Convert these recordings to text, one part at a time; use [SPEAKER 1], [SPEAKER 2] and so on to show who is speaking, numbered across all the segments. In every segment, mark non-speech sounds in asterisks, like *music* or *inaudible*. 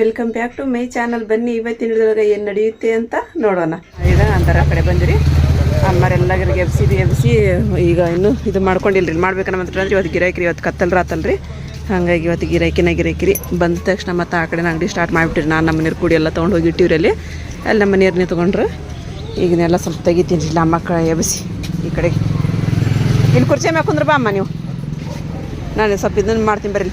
[SPEAKER 1] Welcome back to my channel ಬನ್ನಿ, ಇವತ್ತಿನ ಏನು ನಡೆಯುತ್ತೆ ಅಂತ ನೋಡೋಣ. ಈಗ ಅಂತರ ಕಡೆ ಬಂದಿರಿ. ಅಮ್ಮರೆಲ್ಲರಿಗೆ ಎಬ್ಸಿದಿ ಎಬ್ಸಿ ಈಗ ಇನ್ನೂ ಇದು ಮಾಡ್ಕೊಂಡಿಲ್ರಿ. ಮಾಡ್ಬೇಕನ್ನ ಮಾತ್ರ ಇವತ್ತು ಗಿರಾಕಿರಿ ಇವತ್ತು ಕತ್ತಲ್ ರಾತಲ್ರಿ. ಹಾಗಾಗಿ ಇವತ್ತು ಗಿರಾಕಿನ ಗಿರಾಕಿರಿ ಬಂದ ತಕ್ಷಣ ಮತ್ತೆ ಆ ಕಡೆ ಅಂಗಡಿ ಸ್ಟಾರ್ಟ್ ಮಾಡಿಬಿಟ್ಟಿರಿ ನಾನು ನಮ್ಮ ನೀರು ಕೂಡಿ ಎಲ್ಲ ತೊಗೊಂಡು ಹೋಗಿ ಇಟ್ಟಿವ್ರಿ ಅಲ್ಲಿ. ಅಲ್ಲಿ ನಮ್ಮ ನೀರನ್ನೇ ತೊಗೊಂಡ್ರು. ಈಗನೆಲ್ಲ ಸ್ವಲ್ಪ ತೆಗಿತೀನಿ ಇಲ್ಲ ಮಕ್ಕಳ ಎಬ್ಸಿ. ಈ ಕಡೆಗೆ. ಇಲ್ಲಿ ಕುರ್ಚಿ ಮ್ಯಾಗ ಕುಂದ್ರ ಬಾ ಅಮ್ಮ ನೀವು. ನಾನು ಸ್ವಲ್ಪ ಇದನ್ನು ಮಾಡ್ತೀನಿ ಬರ್ರಿ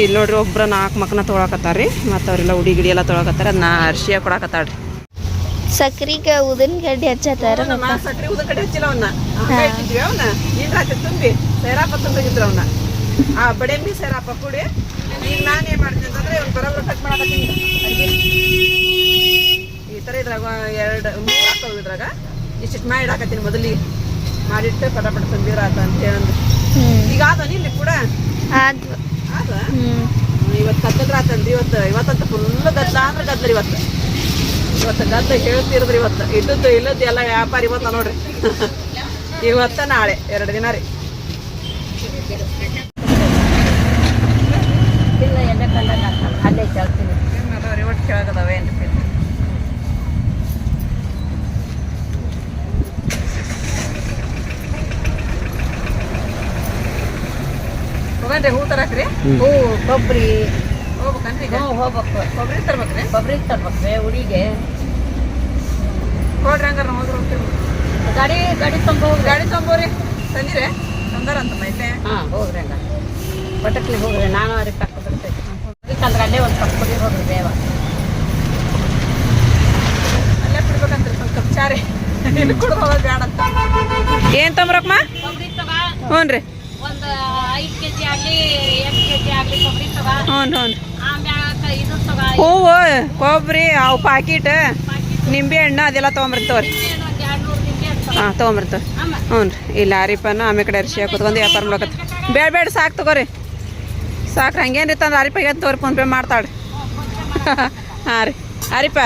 [SPEAKER 1] ಇಲ್ಲಿ ನೋಡ್ರಿ ಒಬ್ರ ನಾಲ್ಕು ಮಕ್ಕನ ತೊಳಕತ್ತಾರ ರೀ ಮತ್ತು ಅವರೆಲ್ಲ ಉಡಿ ಗಿಡಿ ಎಲ್ಲ ತೊಳಕತ್ತಾರ. ನಾ ಅರ್ಶಿಯ ಕೊಡಕತ್ತಾಳ ರೀ
[SPEAKER 2] ಸಕ್ರಿಗೆ ಉದಿನ ಗಡ್ಡಿ ಹಚ್ಚತಾರ
[SPEAKER 1] ಸಕ್ರೆ ಉದ ಕಡೆ ಹಚ್ಚಿಲ್ಲ ಅವನ್ನ ಇಟ್ಟಿದ್ವಿ ಅವನ್ನ ನೀನ್ ರಾತ್ರಿ ತುಂಬಿ. ಸೇರಾಪ ತುಂಬಿದ್ರು ಅವನ್ನ ಆ ಬಡೆಂಬಿ ಸೇರಾಪ ಕೂಡಿ ಈಗ ನಾನು ಏನು ಮಾಡ್ತೀನಿ ಅಂತಂದ್ರೆ ಇವ್ನು ಬರೋಬ್ರ ಕಟ್ ಮಾಡಕತ್ತೀನಿ. ಈ ಥರ ಇದ್ರಾಗ ಎರಡು ಮೂರು ಹಾಕೋದು ಇದ್ರಾಗ ಇಷ್ಟಿಟ್ಟು ಮಾಡಿ ಇಡಾಕತ್ತೀನಿ ಮೊದಲಿಗೆ ಮಾಡಿಟ್ಟು ಪಟಾಪಟ ತುಂಬಿರ ಆತ ಅಂತ ಹೇಳಿ ಈಗ ಅದನ್ನ ಇಲ್ಲಿ ಕೂಡ?
[SPEAKER 2] ಆದ್ವು
[SPEAKER 1] ಇವತ್ತು ಕತ್ತಲ್ ಆತಂದ್ರಿ ಇವತ್ತು ಇವತ್ತಂತ ಫುಲ್ ಗದ್ದಲ ಅಂದ್ರೆ ಗದ್ದಲ ಇವತ್ತು. ಇವತ್ತು ಗದ್ದಲ ಹೇಳ್ತಿರದ್ರಿ ಇವತ್ತು. ಇದ್ದದ್ದು ಇಲ್ಲದ್ದು ಎಲ್ಲ ವ್ಯಾಪಾರ ಇವತ್ತ ನೋಡ್ರಿ. *laughs* ಇವತ್ತ ನಾಳೆ ಎರಡು ದಿನ ರೀ. ಒಟ್ಟು ಕೆಳಗದವ ಹೋಗನ್ರಿ ಹೂ ತರಕ್ರಿ?
[SPEAKER 3] ಹೂ ಕೊಬ್ಬರಿ
[SPEAKER 1] ಹೋಗ್ಬೇಕನ್ರಿ
[SPEAKER 3] ಹ್ಞೂ ಹೋಗ್ಬೇಕು.
[SPEAKER 1] ಕೊಬ್ಬರಿ ತರ್ಬೇಕ್ರಿ?
[SPEAKER 3] ಕೊಬ್ಬರಿ ತರ್ಬೇಕ್ರಿ ಉಡಿಗೆ
[SPEAKER 1] ಕೊಡ್ರಿ ಹಂಗಾರ ನಾವು ಹೋದ್ರೆ ಹೋಗ್ತೀವಿ.
[SPEAKER 3] ಗಾಡಿ ಗಾಡಿ ತುಂಬ ಹೋಗ್ರಿ.
[SPEAKER 1] ಗಾಡಿ ತೊಂಬೋರಿ. ತಂದಿರೆ? ತಂದಾರಂತ ಮೈತೆ
[SPEAKER 3] ಹಾಂ ಹೋಗ್ರಿ ಹಂಗ ಬಟಕ್ಲಿ ಹೋಗ್ರಿ ನಾನು ಅವ್ರಿಗೆ ತಕ್ಕ ಬಿಡ್ತೈತಿ ಅದಕ್ಕೆ ಗಂಡೆ ಒಂದು ಕಪ್ ಕೊಡಿ ಹೋಗ್ರಿ ಬೇವ
[SPEAKER 1] ಅಲ್ಲೇ ಬಿಡ್ಬೇಕಂತ್ರಿ ಸ್ವಲ್ಪ ಕಪ್ ಚಾರಿ. ಇಲ್ಲಿ ಕುಡ್ದು ಹೋಗೋದು ಬೇಡ ಅಂತ ಏನು ತಂಬ್ರಕ್ಕಮ್ಮ
[SPEAKER 3] ಕೊಬ್ಬರಿ ತಗಾ.
[SPEAKER 1] ಹ್ಞೂ ರೀ
[SPEAKER 3] ಒಂದು ಆಗಲಿ ಎಂಟು ಕೆ ಜಿ ಆಗಲಿ ಕೊಬ್ಬರಿ ತಗ
[SPEAKER 1] ಹ್ಞೂ ಹ್ಞೂ
[SPEAKER 3] ಆಮ್ಯಾಗ ಇದು ತಗ
[SPEAKER 1] ಹೂವು ಕೊಬ್ಬರಿ ಅವು ಪಾಕಿಟ್ ನಿಂಬೆ ಹಣ್ಣು ಅದೆಲ್ಲ ತೊಗೊಂಬರ್ತವ್ರಿ ಹಾಂ ತೊಗೊಂಬರ್ತವ್ರಿ
[SPEAKER 3] ಅಮ್ಮ
[SPEAKER 1] ಹ್ಞೂ ರೀ. ಇಲ್ಲಿ ಆರಿಪನ್ನು ಆಮೇಲೆ ಕಡೆ ಅರಿಶಿ ಕುತ್ಕೊಂಡು ವ್ಯಾಪಾರ ಮಾಡ್ಕತ್ತ ಬೇಡ ಬೇಡ ಸಾಕು ತಗೋರಿ. ಸಾಕು ಹಂಗೇನು ಇತ್ತಂದ್ರೆ ಅರಿಪ ಏನು ತೋರಿ ಫೋನ್ ಪೇ ಮಾಡ್ತಾಳೆ *laughs* ಹಾಂ ರೀ. ಅರಿಪ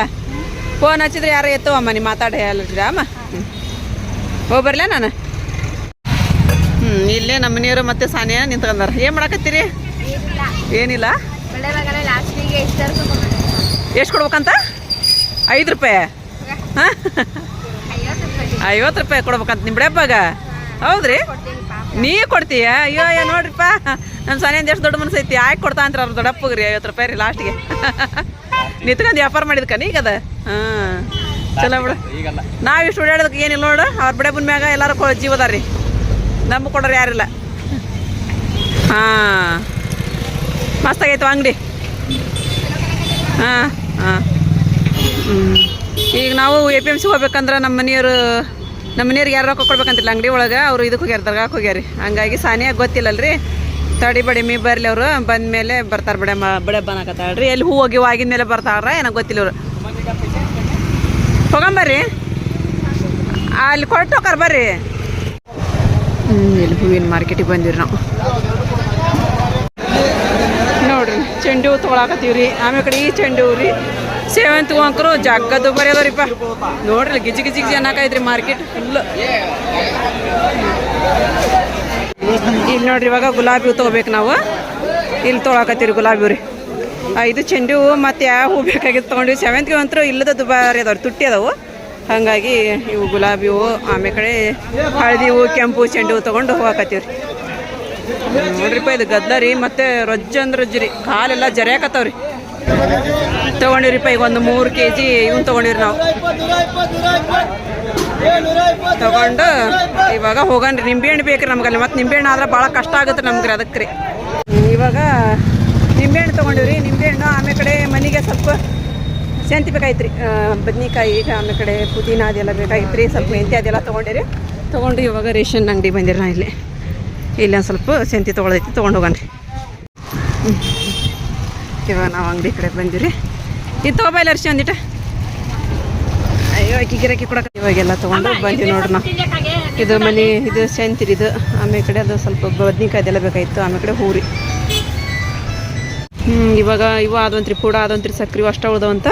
[SPEAKER 1] ಫೋನ್ ಹಚ್ಚಿದ್ರೆ ಯಾರು ಎತ್ತವಮ್ಮ ನೀವು ಮಾತಾಡಿ ಅಲ್ರಿ ಅಮ್ಮ ಹ್ಞೂ ಹೋಗಿ ಬರ್ಲಾ ನಾನು? ಇಲ್ಲೇ ನಮ್ಮ ಮನೆಯವರು ಮತ್ತೆ ಸಾನಿಯ ನಿಂತ್ಕೊಂಡಾರ ಏನು ಮಾಡಕತ್ತೀರಿ? ಏನಿಲ್ಲ? ಎಷ್ಟು ಕೊಡ್ಬೇಕಂತ? ಐದು ರೂಪಾಯಿ. ಹಾಂ? ಐವತ್ತು ರೂಪಾಯಿ ಕೊಡ್ಬೇಕಂತ ನಿಮ್ಮ ಬಿಡಪ್ಪಾಗ ಹೌದ್ರಿ? ನೀ ಕೊಡ್ತೀಯ? ಅಯ್ಯೋ ಅಯ್ಯೋ ನೋಡ್ರಿಪ್ಪ. ನಮ್ಮ ಸಾನಿಯಾ ಎಷ್ಟು ದೊಡ್ಡ ಮನಸ್ಸು ಐತಿ. ಆಯ್ಕೆ ಕೊಡ್ತಾ ಅವ್ರ ಅವ್ರು ದೊಡ್ಡಪ್ಪಗ್ರಿ ಐವತ್ತು ರೂಪಾಯಿ ರೀ ಲಾಸ್ಟ್ಗೆ ನಿಂತ್ಕೊಂಡು ವ್ಯಾಪಾರ ಮಾಡಿದ್ಕ ನೀಗದ ಅದ? ಹಾಂ. ಚಲೋ ಬಿಡು. ನಾವು ಇಷ್ಟು ಓಡಾಡೋದಕ್ಕೆ ಏನಿಲ್ಲ ನೋಡು. ಅವ್ರ ಬಿಡಪ್ಪನ ಮ್ಯಾಗ ಎಲ್ಲರೂ ಕೊ ನಮ್ಗೆ ಕೊಡೋರು ಯಾರಿಲ್ಲ. ಹಾಂ. ಮಸ್ತಾಗೈತು ಅಂಗಡಿ. ಹಾಂ ಹಾಂ. ಈಗ ನಾವು ಎ ಪಿ ಎಂ ಸಿ ಹೋಗ್ಬೇಕಂದ್ರೆ ನಮ್ಮ ಮನೆಯವರು, ನಮ್ಮ ಮನೆಯವ್ರಿಗೆ ಯಾರು ರೊಕ್ಕ ಕೊಡ್ಬೇಕಂತಿಲ್ಲ ಅಂಗಡಿ ಒಳಗೆ, ಅವರು ಇದಕ್ಕೆ ಹೋಗ್ಯಾರ ದರ್ಗಾಕ್ಕೆ ಹೋಗ್ಯಾರಿ. ಹಂಗಾಗಿ ಸಾನಿಯಾಗ ಗೊತ್ತಿಲ್ಲಲ್ರಿ? ತಡಿ ಬಡಿ, ಮೀ ಬರಲಿ ಅವರು ಬಂದ ಮೇಲೆ ಬರ್ತಾರೆ ಬಡೆ ಬಡೆ ಬನ್ನಕತ್ತಾಳ್ರಿ ಎಲ್ಲಿ ಹೂ ಹೋಗಿ ಆಗಿದ ಮೇಲೆ ಬರ್ತಾಳ್ರ, ಏನೋ ಗೊತ್ತಿಲ್ಲ ಅವರು ಹೋಗಂಬರ್ರಿ ಅಲ್ಲಿ ಕೊಟ್ಟು ಹೋಗಾರ ಬರ್ರಿ. ಇಲ್ಲಿ ಹೂವಿನ ಮಾರ್ಕೆಟಿಗೆ ಬಂದಿರಿ ನಾವು. ನೋಡ್ರಿ, ಚೆಂಡು ಹೂ ತೊಗೊಳಕತ್ತೀವ್ರಿ. ಆಮೇಲೆ ಕಡೆ ಈ ಚೆಂಡು ಹೂ ರೀ ಸೇವಂತಿ ಹೂ ಅಂಕರು ಜಗ್ಗದ್ದು ಬರೀ ಅದಾವ್ರಿಪ್ಪ ನೋಡ್ರಿ ಗಿಜಿ ಗಿಜಿ ಗಿಜಿ ಅನ್ನಕೈತ್ರಿ ಮಾರ್ಕೆಟ್ ಫುಲ್ ಇಲ್ಲಿ ನೋಡ್ರಿ, ಇವಾಗ ಗುಲಾಬಿ ಹೂ ತೊಗೋಬೇಕು ನಾವು. ಇಲ್ಲಿ ತೊಗೊಳಕತ್ತೀವಿ ಗುಲಾಬಿ ಹೂ ರೀ ಇದು ಚೆಂಡು ಹೂ, ಮತ್ತು ಯಾವ ಹೂ ಬೇಕಾಗಿತ್ತು ತೊಗೊಂಡಿವಿ. ಸೇವಂತಿಗೆ ಅಂತೂ ಇಲ್ಲದ ದುಬಾರಿ ಅದಾವ್ರಿ, ತುಟ್ಟಿ ಅದಾವು. ಹಾಗಾಗಿ ಇವು ಗುಲಾಬಿ ಹೂವು ಆಮೇಲೆ ಕಡೆ ಹಳದಿ ಹೂವು, ಕೆಂಪು ಚೆಂಡು ಹೂವು ತೊಗೊಂಡು ಹೋಗಾಕತ್ತೀವಿ ರೀ ನೋಡ್ರಿಪ್ಪ ಇದು ಗದ್ದ ರೀ, ಮತ್ತೆ ರೊಜ್ಜ ಅಂದ್ರೆ ರೊಜ್ಜು ರೀ. ಕಾಲೆಲ್ಲ ಜರಿಯಾಕತ್ತವ್ರಿ. ತೊಗೊಂಡಿವ್ರಿಪ್ಪ ಈಗ ಒಂದು ಮೂರು ಕೆ ಜಿ ಇವನ್ ತೊಗೊಂಡಿವ್ರಿ ನಾವು. ತಗೊಂಡು ಇವಾಗ ಹೋಗನ್ರಿ ನಿಂಬೆಹಣ್ಣು ಬೇಕ್ರಿ ನಮ್ಗಲ್ಲಿ. ಮತ್ತೆ ನಿಂಬೆಹಣ್ಣು ಆದ್ರೆ ಭಾಳ ಕಷ್ಟ ಆಗುತ್ತೆ ನಮ್ಗೆ ಅದಕ್ಕೆ ರೀ ಇವಾಗ ನಿಂಬೆಹಣ್ಣು ತೊಗೊಂಡಿವ್ರಿ. ನಿಂಬೆಹಣ್ಣು ಆಮೇಲೆ ಕಡೆ ಮನೆಗೆ ಸ್ವಲ್ಪ ಸೆಂತಿ ಬೇಕಾಯ್ತು ರೀ ಈಗ ಆಮೇಲೆ ಕಡೆ ಪುದೀನ ಅದೆಲ್ಲ ಬೇಕಾಗಿತ್ತು ರೀ ಸ್ವಲ್ಪ ಮೆಂತ್ಯ ಅದೆಲ್ಲ ತೊಗೊಂಡಿರಿ. ತೊಗೊಂಡು ಇವಾಗ ರೇಷನ್ ಅಂಗಡಿ ಬಂದಿರಿ ನಾ ಇಲ್ಲಿ. ಇಲ್ಲಿ ಒಂದು ಸ್ವಲ್ಪ ಶಂತಿ ತೊಗೊಳೈತಿ ತೊಗೊಂಡು ಹೋಗೋಣ ರೀ ಇವಾಗ ನಾವು ಅಂಗಡಿ ಕಡೆ ಬಂದಿರಿ. ಇದು ತೊಗೊಬೈಲ ಅರ್ಶಿ ಒಂದಿಟ ಅಯ್ಯೋ ಅಕ್ಕಿ ಗಿರಾಕಿ ಕೊಡಕ್ಕೆ ಇವಾಗೆಲ್ಲ ತೊಗೊಂಡು ಬಂದು ನೋಡ್ರಿ ನಾವು. ಇದು ಮನೆ ಇದು ಸೆಂತಿರಿ ಇದು. ಆಮೇಲೆ ಕಡೆ ಅದು ಸ್ವಲ್ಪ ಬದ್ನಿಕಾಯಿ ಅದೆಲ್ಲ ಬೇಕಾಗಿತ್ತು ಆಮೇಲೆ ಕಡೆ ಹೂರಿ. ಹ್ಞೂ ಇವಾಗ ಇವು ಆದಂತ್ರಿ ಪೂಡ ಆದಂತ್ರಿ ಸಕ್ರೆ ಅಷ್ಟ ಉಳ್ದವಂತ.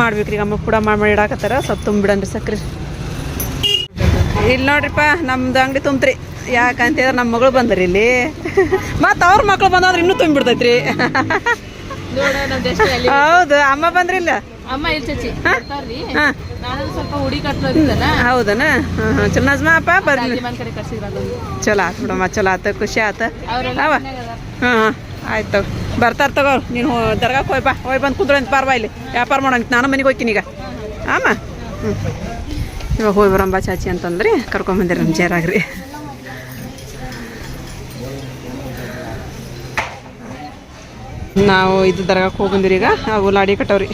[SPEAKER 1] ಮಾಡ್ಬೇಕ್ರಿ ಅಮ್ಮ ಕೂಡ ಮಾಡಿ ಮಾಡಿ ಇಡಾಕತ್ತಾರ ಸ್ವಲ್ಪ ತುಂಬಿಡನ್ರಿ ಸಕ್ರಿ. ಇಲ್ಲಿ ನೋಡ್ರಿಪ್ಪ ನಮ್ದು ಅಂಗಡಿ ತುಂಬ್ತ್ರಿ. ಯಾಕಂತೇಳಿದ್ರೆ ನಮ್ಮ ಮಗಳು ಬಂದ್ರಿ ಇಲ್ಲಿ. ಮತ್ತು ಅವ್ರ ಮಕ್ಳು ಬಂದ್ರೆ ಇನ್ನೂ ತುಂಬಿಡ್ತೈತ್ರಿ ಹೌದು ಅಮ್ಮ ಬಂದ್ರಿಲ್ಲ
[SPEAKER 3] ಅಮ್ಮ ಇಲ್ಲಿ ಚಚ್ಚಿ. ಸ್ವಲ್ಪ ಹುಡಿ
[SPEAKER 1] ಹೌದನ? ಚಲೋ.
[SPEAKER 3] ಕಳ್ಸಿದ್ರ ಅದೊಂದು
[SPEAKER 1] ಚಲೋ ಆತು ಬಿಡಮ್ಮ ಚಲೋ ಆತ ಖುಷಿ ಆತ. ಅವ? ಹಾಂ ಆಯ್ತು ಬರ್ತಾರೆ ತಗೋ, ನೀನು ದರ್ಗಾಕ್ಕೆ ಹೋಯ್ ಬಾ, ಹೋಯ್ ಬಂದು ಕುದ್ರೆ ಅಂತ ಪಾರ್ವಾ ಇಲ್ಲಿ. ವ್ಯಾಪಾರ ಮಾಡೋಂತ ನಾನು ಮನೆಗೆ ಹೋಗ್ತೀನಿ ಈಗ. ಆಮ? ಹ್ಞೂ ಇವಾಗ ಹೋಗಿ ಬರಂಬ ಚಾಚಿ ಅಂತಂದ್ರಿ ಕರ್ಕೊಂಬಂದಿರಿ ನಮ್ಮ ಜೇರಾಗ್ರಿ. ನಾವು ಇದು ದರ್ಗಾಕ್ಕೆ ಹೋಗಿ ಬಂದಿರಿ ಈಗ. ಅವು ಲಾಡಿ ಕಟ್ಟವ್ರಿ.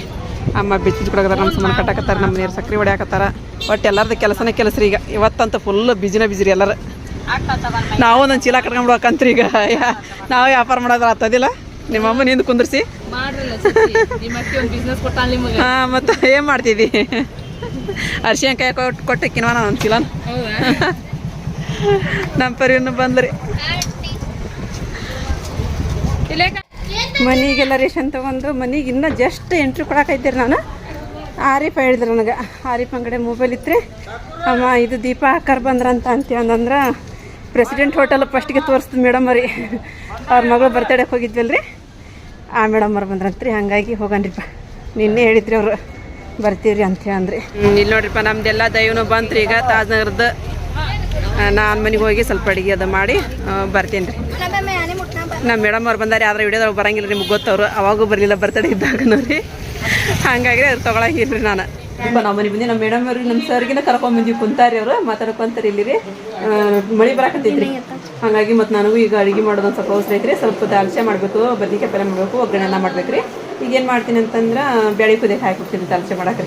[SPEAKER 1] ಅಮ್ಮ ಬಿಚ್ಚಿದ್ ಕೊಡಕತ್ತಾರ ನಮ್ಮ ಸುಮ್ಮನೆ ಕಟ್ಟಾಕತ್ತಾರ ನಮ್ಮ ನೀರು ಸಕ್ರೆ ಹೊಡ್ಯಾಕತ್ತಾರ. ಒಟ್ಟು ಎಲ್ಲರದ್ದು ಕೆಲಸನೇ ಕೆಲಸ ರೀ ಈಗ. ಇವತ್ತಂತ ಫುಲ್ ಬಿಜಿನ ಬಿಜಿ ರೀ ಎಲ್ಲರೂ. ನಾವು ಒಂದೊಂದು ಚೀಲ ಕಟ್ಕೊಂಡ್ಬಿಡ್ಬೇಕಂತ್ರಿ ಈಗ. ನಾವು ವ್ಯಾಪಾರ ಮಾಡೋದ್ರ ಆಗ್ತದಿಲ್ಲ ನಿಮ್ಮ ಅಮ್ಮ ನಿಂದು ಕುಂದ್ರಿಸಿ? ಹಾ ಮತ್ತ ಏನ್ ಮಾಡ್ತಿದ್ದಿ ಅರ್ಶಿನ ಕಾಯಿ ಕೊಟ್ಟು ಕೊಟ್ಟಕ್ಕಿನವ ನಾನು ಒಂದು
[SPEAKER 3] ಹೌದಾ?
[SPEAKER 1] ನಮ್ಮ ಪರಿವನ್ನು ಬಂದ್ರಿ. ಮನೆಗೆಲ್ಲ ರೇಷನ್ ತಗೊಂಡು ಮನೆಗೆ ಇನ್ನೂ ಜಸ್ಟ್ ಎಂಟ್ರಿ ಕೊಡಕೈತೀರಿ ನಾನು. ಆರಿಫ್ ಹೇಳಿದ್ರು ನನಗೆ. ಆರಿಫ್ ಅಂಗಡಿ ಮೊಬೈಲ್ ಇತ್ತು ಅಮ್ಮ ಇದು ದೀಪ ಹಾಕರ್ ಬಂದ್ರಂತ ಅಂತ ಪ್ರೆಸಿಡೆಂಟ್ ಹೋಟೆಲ್ ಫಸ್ಟ್ಗೆ ತೋರಿಸ್ತು ಮೇಡಮ್ ರೀ ಅವ್ರ. ಮಗಳು ಹೋಗಿದ್ವಲ್ಲ ರೀ ಆ ಮೇಡಮ್ ಅವ್ರು ಬಂದ್ರಂತ್ರಿ, ಹಾಗಾಗಿ ಹೋಗನ್ರಿಪ್ಪ ನಿನ್ನೆ ಹೇಳಿದ್ರಿ ಅವರು, ಬರ್ತೀವ್ರಿ ಅಂತ ಹೇಳಂದ್ರಿ ಇಲ್ಲಿ ನೋಡ್ರಿಪ್ಪ, ನಮ್ದೆಲ್ಲ ದೈವನು ಬಂತ್ರಿ, ಈಗ ತಾಜ್ನಗರದ್ದು ನಾನು ಮನೆಗೆ ಹೋಗಿ ಸ್ವಲ್ಪ ಅಡುಗೆ ಅದು ಮಾಡಿ ಬರ್ತೀನಿ ರೀ ನಮ್ಮ ಮೇಡಮ್ ಅವ್ರು ಬಂದಾರೆ, ಆದ್ರೆ ವಿಡಿಯೋದಾಗ ಬರಂಗಿಲ್ಲ, ನಿಮ್ಗೆ ಗೊತ್ತವ್ರು, ಅವಾಗೂ ಬರಲಿಲ್ಲ ಬರ್ತಡೆ ಇದ್ದಾಗ ರೀ. ಹಂಗಾಗಿ ಅವ್ರು ತೊಗೊಳಂಗಿಲ್ಲ ರೀ ನಾನು. ನಮ್ಮ ಮನೆ ಬಂದಿ ನಮ್ಮ ಮೇಡಮ್ ಅವ್ರಿಗೆ ನಮ್ಮ ಸರ್ಗಿನ ಕರ್ಕೊಂಡ್ ಬಂದಿವಿ. ಕುಂತಾರಿ ಅವರು. ಮಾತಾಡ್ಕೊಂತಾರೆ ಇಲ್ಲಿ ರೀ ಮಳಿ ಬರಾಕತ್ತೈತ್ರಿ. ಹಾಗಾಗಿ ಮತ್ತು ನನಗೂ ಈಗ ಅಡುಗೆ ಮಾಡೋದು ಸ್ವಲ್ಪ ಅವಸರ ಐತ್ರಿ. ಸ್ವಲ್ಪ ದಾಲ್ಚೆ ಮಾಡಬೇಕು, ಬದ್ನಿಕಾಯಿ ಪಲ್ಯ ಮಾಡಬೇಕು ಒಗ್ಗರಣೆ ಎಲ್ಲ ಮಾಡ್ಬೇಕು ರೀ ಈಗ ಏನು ಮಾಡ್ತೀನಿ ಅಂತಂದ್ರೆ ಬ್ಯಾಳಿ ಕುದಿಯಕ್ಕೆ ಹಾಕಿಬಿಡ್ತೀನಿ ದಾಲ್ಚೆ ಮಾಡಕ್ಕೆ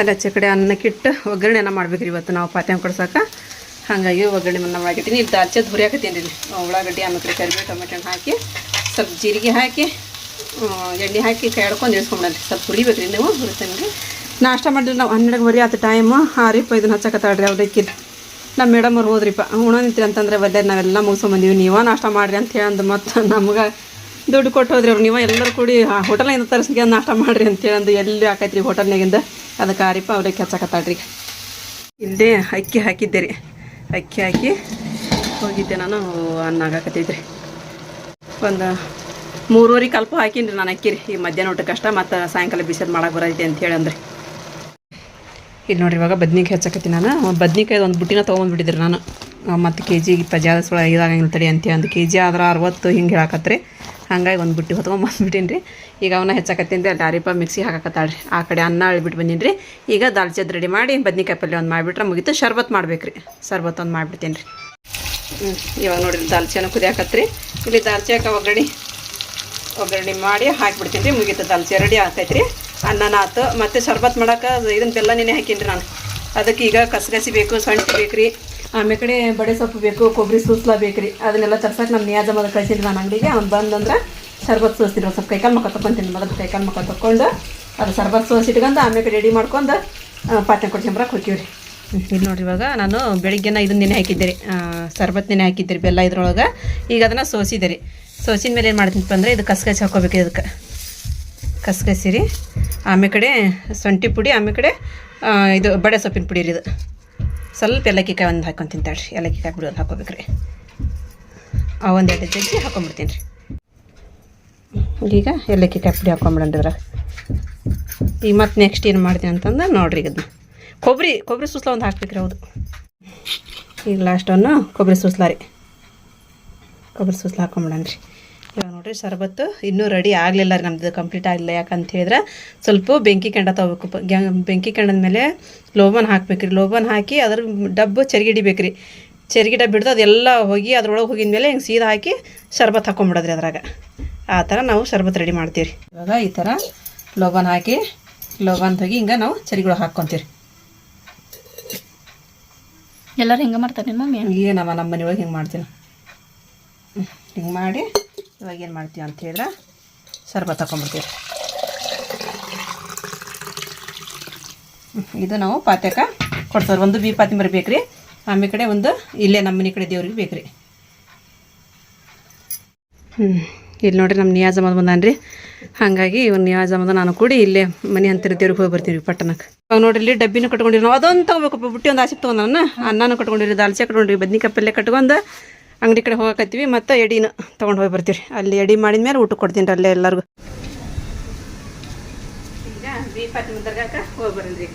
[SPEAKER 1] ಅಲ್ಲ ಕಡೆ ಅನ್ನಕ್ಕಿಟ್ಟು ಒಗ್ಗರಣೆ ಎಲ್ಲ ಮಾಡ್ಬೇಕು ರೀ ಇವತ್ತು ನಾವು ಪಾತ್ಯ ಕೊಡ್ಸೋಕೆ. ಹಾಗಾಗಿ ಒಗ್ಗರಣೆ ಮನ್ನ ಈ ಇಲ್ಲಿ ದಾಲ್ಚೆದ್ ಹುರಿಯಾಕತ್ತೀನಿ ರೀ. ಉಳ್ಳಾಗಡ್ಡಿ ಆಮೇಲೆ ಕರಿಬೇವು, ಟೊಮೆಟೊ ಹಾಕಿ, ಸ್ವಲ್ಪ ಜೀರಿಗೆ ಹಾಕಿ ಎಣ್ಣೆ ಹಾಕಿ ಕೈ ಹಿಡ್ಕೊಂಡು ಸ್ವಲ್ಪ ಹುರಿಬೇಕು ರೀ ನೀವು ಹುರಿತೀನಿ ರೀ ನಾಷ್ಟ ಮಾಡಿದ್ರೆ ನಾವು ಹನ್ನೆರಡುವರೆ ಆತ ಟೈಮು ಹಾರಿಪ್ಪ ಇದನ್ನ ಹಚ್ಚಕತ್ತಾಳ್ರಿ ಅವ್ರಿಗೆ ನಮ್ಮ ಮೇಡಮ್ ಅವ್ರು ಹೋದ್ರಿಪ್ಪ. ಉಣ ನಿಂತೀರಿ ಅಂತಂದ್ರೆ ಬಲ್ಲೆ ನಾವೆಲ್ಲ ಮುಗಿಸ್ಕೊಂಬಂದೀವಿ ನೀವ ನಾಷ್ಟ ಮಾಡ್ರಿ ಅಂತ ಹೇಳಂದು ಮತ್ತು ನಮ್ಗೆ ದುಡ್ಡು ಕೊಟ್ಟು ಹೋದ್ರಿ ಅವ್ರು. ನೀವು ಎಲ್ಲರೂ ಕೂಡಿ ಹೋಟೆಲ್ನಾಗಿಂದ ತರಿಸ್ಗೆ ನಾಷ್ಟ ಮಾಡ್ರಿ ಅಂತ ಹೇಳಂದು ಎಲ್ಲಿ ಹಾಕೈತ್ರಿ ಹೋಟೆಲ್ನಾಗಿಂದ? ಅದಕ್ಕೆ ಆರಿಪ್ಪ ಅವ್ರಿಗೆ ಹಚ್ಚಕತ್ತಾಳ್ರಿ ಇಲ್ಲೇ ಅಕ್ಕಿ ಹಾಕಿದ್ದೆ ರೀ. ಅಕ್ಕಿ ಹಾಕಿ ಹೋಗಿದ್ದೆ ನಾನು, ಅನ್ನ ಆಗಾಕತ್ತೈತ್ರಿ. ಒಂದು ಮೂರುವರೆ ಕಲ್ಪ ಹಾಕೀನಿ ರೀ ನಾನು ಅಕ್ಕಿ ರೀ ಈ ಮಧ್ಯಾಹ್ನ ಊಟಕ್ಕೆ ಅಷ್ಟ ಮತ್ತು ಸಾಯಂಕಾಲ ಬಿಸಿದು ಮಾಡೋಕೆ ಬರೈತೆ ಅಂತ ಹೇಳಿ ಅಂದ್ರೆ ಇಲ್ಲಿ ನೋಡ್ರಿ, ಇವಾಗ ಬದ್ನಿಕಾಯಿ ಹಚ್ಚಕತ್ತೀನಿ ನಾನು. ಬದ್ನಿಕಾಯಿ ಒಂದು ಬುಟ್ಟಿನ ತೊಗೊಂಡ್ಬಿಟ್ಟಿದ್ರಿ ನಾನು. ಮತ್ತು ಕೆ ಜಿಗೆ ಇಪ್ಪ ಜಾದ ಸುಳ ಇದಾಗಂಗಿಲ್ಲ ತಡಿ ಅಂತ ಒಂದು ಕೆ ಜಿ ಆದ್ರೆ ಅರವತ್ತು ಹಿಂಗೆ ಹೇಳಕತ್ರಿ. ಹಂಗಾಗಿ ಒಂದು ಬುಟ್ಟಿ ಹೊತ್ಕೊಂಬಂದ್ಬಿಟ್ಟೀನಿ ರೀ ಈಗ ಅವನ್ನ ಹೆಚ್ಚಾಕತ್ತೀನಿ ರೀ ದಾರಿಪ ಮಿಕ್ಸಿ ಹಾಕಕತ್ತಾಳ್ರಿ. ಆ ಕಡೆ ಅನ್ನ ಅಳ್ಬಿಟ್ಟು ಬಂದೀನಿ ರೀ ಈಗ ದಾಲ್ಚದ್ ರೆಡಿ ಮಾಡಿ ಬದ್ನಿಕಾಯಿ ಪಲ್ಯ ಒಂದು ಮಾಡಿಬಿಟ್ರೆ ಮುಗಿತು. ಶರ್ಬತ್ ಮಾಡ್ಬೇಕು ರೀ ಶರ್ಬತ್ ಒಂದು ಮಾಡಿಬಿಡ್ತೀನಿ ರೀ ಇವಾಗ ನೋಡಿರಿ ದಾಲ್ಚಿನ ಕುದಿಯಾಕತ್ರಿ. ಇಲ್ಲಿ ದಾಲ್ಚಿಯಾಕ ಒಗ್ಗರಣೆ ಒಗ್ಗರಣೆ ಮಾಡಿ ಹಾಕಿಬಿಡ್ತೀನಿ ರೀ ಮುಗೀತು ದಾಲ್ಚಿ ರೆಡಿ ಆಗ್ತೈತೆ ರೀ ಅನ್ನನ ಆತು ಮತ್ತು ಶರ್ಬತ್ ಮಾಡಕ್ಕೆ ಇದನ್ನ ಬೆಲ್ಲ ನೆನೆ ಹಾಕೀನಿ ನಾನು. ಅದಕ್ಕೆ ಈಗ ಕಸಗಸಿ ಬೇಕು, ಸಂಟಿ ಬೇಕು ರೀ ಆಮೇಲೆ ಕಡೆ ಬಡೆ ಸೊಪ್ಪು ಬೇಕು ಕೊಬ್ಬರಿ ಸೂಸ್ಲ ಬೇಕು ರೀ ಅದನ್ನೆಲ್ಲ ತರ್ಸಕ್ಕೆ ನಮ್ಮ ನಿಯಾಜ ಮೊದಲು ಕಳ್ಸಿದ್ರಿ ನಾನು ಅಂಗಡಿಗೆ. ಅವ್ನು ಬಂದಂದ್ರೆ ಶರ್ಬತ್ ಸೋಸ್ತೀನಿ ಒಂದು ಸ್ವಲ್ಪ ಕೈಕಾಲು ಮುಖ ತೊಗೊತೀನಿ ಮೊದಲು ಕೈಕಾಲು ಮುಖ ತೊಗೊಂಡು ಅದು ಶರ್ಬತ್ ಸೋಸಿಟ್ಕೊಂಡು ಆಮೇಲೆ ರೆಡಿ ಮಾಡ್ಕೊಂಡು ಪಾತ್ರೆ ಕೊಡ್ಕೊಂಬರಕ್ಕೆ ಹೋಗ್ತೀವಿ ರೀ ಇಲ್ಲಿ ನೋಡಿರಿ ಇವಾಗ ನಾನು ಬೆಳಿಗ್ಗೆನ ಇದನ್ನ ನೆನೆ ಹಾಕಿದ್ದೆ ರೀ ಶರ್ಬತ್ ನೆನೆ ಹಾಕಿದ್ದೆ ರೀ ಬೆಲ್ಲ ಇದ್ರೊಳಗೆ. ಈಗ ಅದನ್ನು ಸೋಸಿದೆ ರೀ. ಸೋಸಿದ ಮೇಲೆ ಏನು ಮಾಡ್ತೀನಿ ಅಂದರೆ ಇದು ಕಸ್ಕಸಿ ಹಾಕೋಬೇಕು ಇದಕ್ಕೆ. ಕಸ್ಕಸಿ ರೀ ಆಮೇಲೆ ಕಡೆ ಸೊಂಟಿ ಪುಡಿ ಆಮೇಲೆ ಕಡೆ ಇದು ಬಡೆ ಸೊಪ್ಪಿನ ಪುಡಿ ರೀ ಇದು ಸ್ವಲ್ಪ ಎಲಕ್ಕಿಕಾಯಿ ಒಂದು ಹಾಕೊಂಡು ತಿಂತಾಳ್ರಿ ಏಲಕ್ಕಿ ಕಾಯಿ ಪುಡಿ ಒಂದು ಹಾಕೋಬೇಕು ರೀ ಆ, ಒಂದು ಎರಡು ಜಗ್ಗಿ ಹಾಕೊಂಡ್ಬಿಡ್ತೀನಿ ರೀ ಈಗ ಏಲಕ್ಕಿ ಕಾಯಿ ಪುಡಿ ಹಾಕೊಂಬಿಡಣ್ರಿ ಇದ್ರಾಗ. ಈಗ ಮತ್ತೆ ನೆಕ್ಸ್ಟ್ ಏನು ಮಾಡ್ತೀನಿ ಅಂತಂದ್ರೆ ನೋಡ್ರಿ ಇದನ್ನ ಕೊಬ್ಬರಿ ಕೊಬ್ಬರಿ ಸುಸ್ಲ ಒಂದು ಹಾಕ್ಬೇಕ್ರಿ ಹೌದು. ಈಗ ಲಾಸ್ಟ್ ಅನ್ನು ಕೊಬ್ಬರಿ ಸುಸ್ಲಾ ರೀ. ಕೊಬ್ಬರಿ ಸುಸ್ಲ ಹಾಕೊಂಬಿಡೋಣ ಇವಾಗ ನೋಡ್ರಿ ಶರಬತ್ತು ಇನ್ನೂ ರೆಡಿ ಆಗಲಿಲ್ಲ ರೀ ನಮ್ದು ಕಂಪ್ಲೀಟ್ ಆಗಲಿಲ್ಲ. ಯಾಕಂತ ಹೇಳಿದ್ರೆ ಸ್ವಲ್ಪ ಬೆಂಕಿ ಕೆಂಡ ತಗೋಬೇಕು. ಬೆಂಕಿ ಕೆಂಡದ ಮೇಲೆ ಲೋಬನ್ ಹಾಕ್ಬೇಕು ರೀ ಲೋಬನ್ ಹಾಕಿ ಅದ್ರ ಡಬ್ಬು ಚರಿಗಿಡಿಬೇಕು ರೀ ಚರ್ಗಿ ಡಬ್ಬ ಹಿಡ್ದು ಅದೆಲ್ಲ ಹೋಗಿ ಅದ್ರೊಳಗೆ ಹೋಗಿದ ಮೇಲೆ ಹಿಂಗೆ ಸೀದಾ ಹಾಕಿ ಶರ್ಬತ್ ಹಾಕೊಂಡ್ಬಿಡೋದ್ರಿ ಅದ್ರಾಗ. ಆ ಥರ ನಾವು ಶರ್ಬತ್ ರೆಡಿ ಮಾಡ್ತೀವಿ ರೀ ಇವಾಗ ಈ ಥರ ಲೋಬನ್ ಹಾಕಿ ಲೋಬನ್ ಹೋಗಿ ಹಿಂಗೆ ನಾವು ಚರಿಗಳು ಹಾಕ್ಕೊಂತೀವಿ
[SPEAKER 2] ಎಲ್ಲರೂ ಹಿಂಗೆ ಮಾಡ್ತಾರೆ ಮಮ್ಮಿ
[SPEAKER 1] ಏನಮ್ಮ ನಮ್ಮ ಮನೆಯೊಳಗೆ ಹಿಂಗೆ ಮಾಡ್ತೀನಿ? ಹಿಂಗೆ ಮಾಡಿ ಇವಾಗ ಏನು ಮಾಡ್ತೀವಿ ಅಂತ ಹೇಳಿದ್ರೆ ಸರ್ಬ ತಗೊಂಡ್ಬಿಡ್ತೀವಿ ಇದು ನಾವು ಪಾತ್ಯಕ ಕೊಡ್ತಾರೆ ಒಂದು ಬಿ ಪಾತಿ ಮರಿ ಬೇಕ್ರಿ. ಆಮೇಲೆ ಕಡೆ ಒಂದು ಇಲ್ಲೇ ನಮ್ಮ ಮನೆ ಕಡೆ ದೇವ್ರಿಗೆ ಬೇಕ್ರಿ. ಹ್ಞೂ ಇಲ್ಲಿ ನೋಡ್ರಿ ನಮ್ಮ ನಿಯಾಜ ಮದ್ ಬಂದಾನ ರೀ ಹಾಗಾಗಿ ಇವ್ನ ಯಾಜಮದ ನಾನು ಕೂಡಿ ಇಲ್ಲೇ ಮನೆ ಅಂತಿರ ದೇವ್ರಿಗೆ ಹೋಗಿ ಬರ್ತೀವಿ ಪಟ್ಟಣಕ್ಕೆ ಅವಾಗ ನೋಡ್ರಿ ಇಲ್ಲಿ ಡಬ್ಬಿನೂ ಕಟ್ಕೊಂಡಿರಿ ನಾವು ಅದೊಂದು ತಗೋಬೇಕಪ್ಪ ಬುಟ್ಟಿ ಒಂದು ಆಸೆ ತೊಗೊಂಡ ಅನ್ನನೂ ಕಟ್ಕೊಂಡಿರಿ ದಾಲ್ಚೆ ಕಟ್ಕೊಂಡಿರಿ, ಬದ್ನಿಕಾಯಿ ಪಲ್ಯ ಕಟ್ಕೊಂಡು ಅಂಗಡಿ ಕಡೆ ಹೋಗಕತ್ತೀವಿ ಮತ್ತು ಎಡಿನ ತೊಗೊಂಡು ಹೋಗಿ ಬರ್ತೀವಿ ಅಲ್ಲಿ ಎಡಿ ಮಾಡಿದ ಮೇಲೆ ಊಟ ಕೊಡ್ತೀನಿ ರೀ ಅಲ್ಲೇ ಎಲ್ಲರಿಗೂ. ಈಗ ದೀಪಾತಿ ದರ್ಗಾಕ್ಕೆ ಹೋಗಿ ಬರೋದ್ರಿ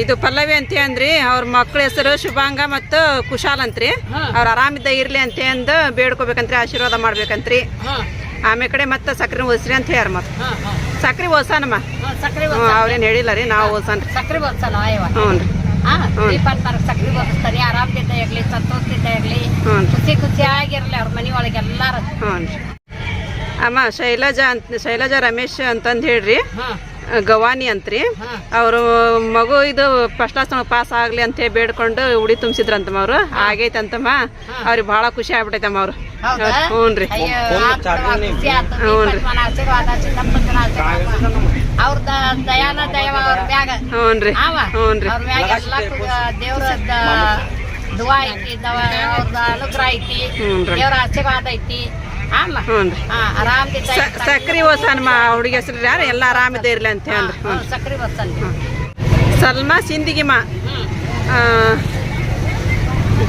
[SPEAKER 1] ಇದು ಪಲ್ಲವಿ ಅಂತ ಅಂದ್ರಿ ಅವ್ರ ಮಕ್ಳ ಹೆಸರು ಶುಭಾಂಗ ಮತ್ತು ಕುಶಾಲ್ ಅಂತ್ರಿ. ಅವ್ರು ಆರಾಮಿದ್ದ ಇರ್ಲಿ ಅಂತ ಅಂದು ಬೇಡ್ಕೋಬೇಕಂತ್ರಿ ಆಶೀರ್ವಾದ ಮಾಡ್ಬೇಕಂತ್ರಿ. ಆಮೇಲೆ ಕಡೆ ಮತ್ತೆ ಸಕ್ರೆ ಓಸ್ರಿ ಅಂತ ಹೇಳ್ಯಾರ ಮತ್ತೆ ಸಕ್ರೆ ಹ್ಞೂ ಅವ್ರೇನು ಹೇಳಿಲ್ಲ ರೀ ನಾವು ಓದ್ಸಾನ್ರಿ
[SPEAKER 3] ಸಕ್ರೆ
[SPEAKER 1] ಹ್ಞೂ ರೀ
[SPEAKER 3] ಹಾ ದೀಪಾವಳಿ ಬರಕ್ ಸಕ್ರೆ ಬರ್ತಾರೆ ಆರಾಮದಿಂದ ಇರ್ಲಿ ಸಂತೋಷದಿಂದ ಇರ್ಲಿ. ಖುಷಿ ಖುಷಿಯಾಗಿರ್ಲಿ ಅವ್ರ ಮನೆ ಒಳಗೆ ಎಲ್ಲಾರು.
[SPEAKER 1] ಹ್ಞೂ ರೀ ಅಮ್ಮ ಶೈಲಜಾ ಅಂತ ಶೈಲಜಾ ರಮೇಶ್ ಅಂತಂದು ಹೇಳ್ರಿ. ಗವಾನಿ ಅಂತ್ರಿ. ಅವರು ಮಗು ಇದು ಫಸ್ಟ್ ಕ್ಲಾಸ್ ಪಾಸ್ ಆಗ್ಲಿ ಅಂತ ಹೇಳಿ ಬೇಡ್ಕೊಂಡು ಉಡಿ ತುಂಬಿಸಿದ್ರಂತಮ್ಮ ಅವ್ರು. ಆಗೈತಂತಮ್ಮ. ಅವ್ರಿಗೆ ಭಾಳ ಖುಷಿ ಆಗ್ಬಿಟ್ಟೈತಮ್ಮ ಅವ್ರು.
[SPEAKER 3] ಹೌದಾ?
[SPEAKER 1] ಹ್ಞೂ ರೀ. ಹ್ಞೂ ರೀ.
[SPEAKER 3] ಅವ್ರದ ದಯಾನ ದಯವ ಅವ್ರ ಮ್ಯಾಗ.
[SPEAKER 1] ಹ್ಞೂ ರೀ
[SPEAKER 3] ಅವ
[SPEAKER 1] ಹ್ಞೂ ರೀ
[SPEAKER 3] ಅವ್ರ ಮ್ಯಾಗ ಎಲ್ಲ ದೇವ್ರದ ದುವಾ ಐತಿ ದವ ಅವ್ರದ ಅನುಗ್ರಹ ಐತಿ ದೇವ್ರ ಆಶೀರ್ವಾದ ಐತಿ.
[SPEAKER 1] ಸಕ್ರಿ ಓಸನ್ಮ ಹುಡುಗಿ ಹೆಸರು ಯಾರು? ಎಲ್ಲ ಆರಾಮ್ ಇರ್ಲಿ ಅಂತ ಹೇಳಿ ಹ್ಞೂ
[SPEAKER 3] ಸಕ್ರಿ ಬರ್ತಂತೆ
[SPEAKER 1] ಸಲ್ಮಾ
[SPEAKER 3] ಸಿಂದಿಗಿಮ
[SPEAKER 1] ಆ,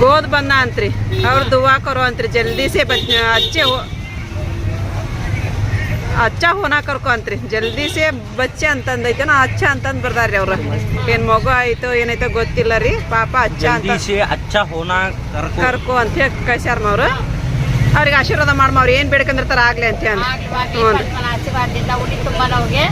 [SPEAKER 1] ಗೋದ್ ಬಂದ ಅಂತ್ರಿ. ಅವ್ರ ದುವಾ ಕೊರೋ ಅಂತ್ರಿ. ಜಲ್ದಿ ಸೇ ಬಚ್ ಅಚ್ಚೆ ಅಚ್ಚ ಹೋನಾ ಕರ್ಕೊ ಅಂತ್ರಿ. ಜಲ್ದಿಸೇ ಬಚ್ಚೆ ಅಂತಂದೈತೆ ನಾ ಅಚ್ಚ ಅಂತಂದು ರೀ ಅವ್ರು. ಏನು ಮಗು ಆಯ್ತು ಏನೈತೋ ಗೊತ್ತಿಲ್ಲ ರೀ. ಪಾಪ ಅಚ್ಚ ಅಂತ
[SPEAKER 4] ಅಚ್ಚ ಹೋನ
[SPEAKER 1] ಕರ್ಕೊ. ಅಂತ ಹೇಳಿ ಕಳ್ಸ್ಯಾರ್ನವ್ರು ಅವ್ರಿಗೆ ಆಶೀರ್ವಾದ ಮಾಡ್ಮ ಅವ್ರು ಏನು ಬೇಡ್ಕಂದಿರ್ತಾರ ಆಗ್ಲಿ ಅಂತ ಹೇಳಿ.
[SPEAKER 3] ಆಶೀರ್ವಾದದಿಂದ ಉಡಿ ತುಂಬ
[SPEAKER 1] ನಮಗೆ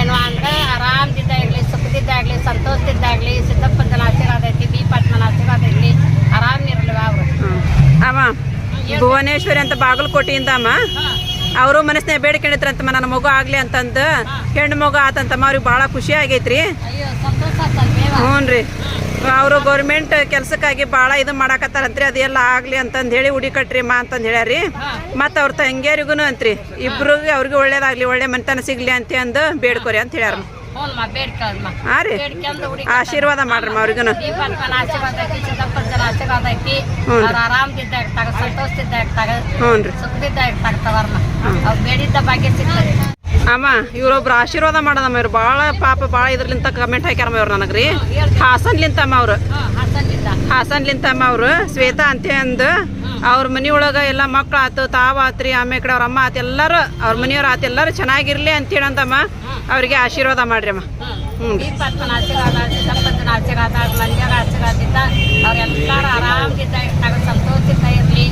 [SPEAKER 3] ಏನು ಅಂದ್ರೆ ಆರಾಮದಿಂದ ಇರಲಿ ಸುಖದಿದ್ದಾಗಲಿ ಸಂತೋಷದಿಂದಾಗಲಿ ಸಿದ್ದಪ್ಪನ ಆಶೀರ್ವಾದ ಐತಿ ಬಿ ಪಾಟ್ಮನ ಆಶೀರ್ವಾದ ಇರಲಿ ಆರಾಮ್ ಇರಲಿವ ಅವರು
[SPEAKER 1] ಅಮ್ಮ ಭುವನೇಶ್ವರಿ ಅಂತ ಬಾಗಲಕೋಟೆಯಿಂದ ಅಮ್ಮ ಅವರು ಮನಸ್ಸಿನ ಬೇಡಿಕೊಂಡಿದ್ರಂತಮ್ಮ ನನ್ನ ಮಗು ಆಗ್ಲಿ ಅಂತಂದು ಹೆಣ್ಣು ಮಗು ಆತಂತಮ್ಮ ಅವ್ರಿಗೆ ಭಾಳ ಖುಷಿ ಆಗೈತ್ರಿ. ಹ್ಞೂ ರೀ. ಅವರು ಗೌರ್ಮೆಂಟ್ ಕೆಲಸಕ್ಕಾಗಿ ಭಾಳ ಇದು ಮಾಡಾಕತ್ತಾರಂತ್ರಿ ಅದೆಲ್ಲ ಆಗಲಿ ಅಂತಂದು ಹೇಳಿ ಉಡಿ ಕಟ್ರಿ ಮಾ ಅಂತಂದು ಹೇಳ್ಯಾರಿ. ಮತ್ತು ಅವ್ರ ತಂಗಿಯರಿಗೂ ಅಂತ್ರಿ ಇಬ್ಬರಿಗೂ ಅವ್ರಿಗೆ ಒಳ್ಳೇದಾಗ್ಲಿ ಒಳ್ಳೆ ಮನೆತನ ಸಿಗ್ಲಿ ಅಂತ ಅಂದು ಬೇಡ್ಕೊರಿ ಅಂತ ಹೇಳ್ಯಾರ ಹಾಂ ರೀ? ಆಶೀರ್ವಾದ ಮಾಡ್ರಮ್ಮ ಅವ್ರಿಗೂ ಅಮ್ಮ ಇವ್ರೊಬ್ರು ಆಶೀರ್ವಾದ ಮಾಡೋದಮ್ಮ ಇವ್ರು. ಭಾಳ ಪಾಪ ಭಾಳ ಇದ್ರಲಿಂತ ಕಮೆಂಟ್ ಹಾಕ್ಯಾರಮ್ಮ ಇವ್ರು ನನಗ್ರಿ. ಹಾಸನ್ಲಿಂತಮ್ಮ ಅವ್ರು. ಹಾಸನ್ಲಿಂತಮ್ಮ ಅವರು ಶ್ವೇತಾ ಅಂತ ಅಂದು ಅವ್ರ ಮನಿಯೊಳಗ ಎಲ್ಲ ಮಕ್ಳು ಆತು ತಾವ ಆತ್ರಿ ಆಮೇಲೆ ಕಡೆ ಅವ್ರ ಅಮ್ಮ ಆತು ಎಲ್ಲರೂ ಅವ್ರ ಮನೆಯವ್ರು ಆತು ಎಲ್ಲರೂ ಚೆನ್ನಾಗಿರ್ಲಿ ಅಂತ ಹೇಳಂತಮ್ಮ ಅವರಿಗೆ ಆಶೀರ್ವಾದ ಮಾಡ್ರಿ ಅಮ್ಮ ಹ್ಞೂ
[SPEAKER 3] ಈ ಪದ್ಮನ ಆಶೀರ್ವಾದ ಸಿದ್ದಪ್ಪನ ಆಶೀರ್ವಾದ ಆಶೀರ್ವಾದದಿಂದ ಅವ್ರೆಲ್ಲರೂ ಆರಾಮದಿಂದ ಸಂತೋಷದಿಂದ ಇರಲಿ.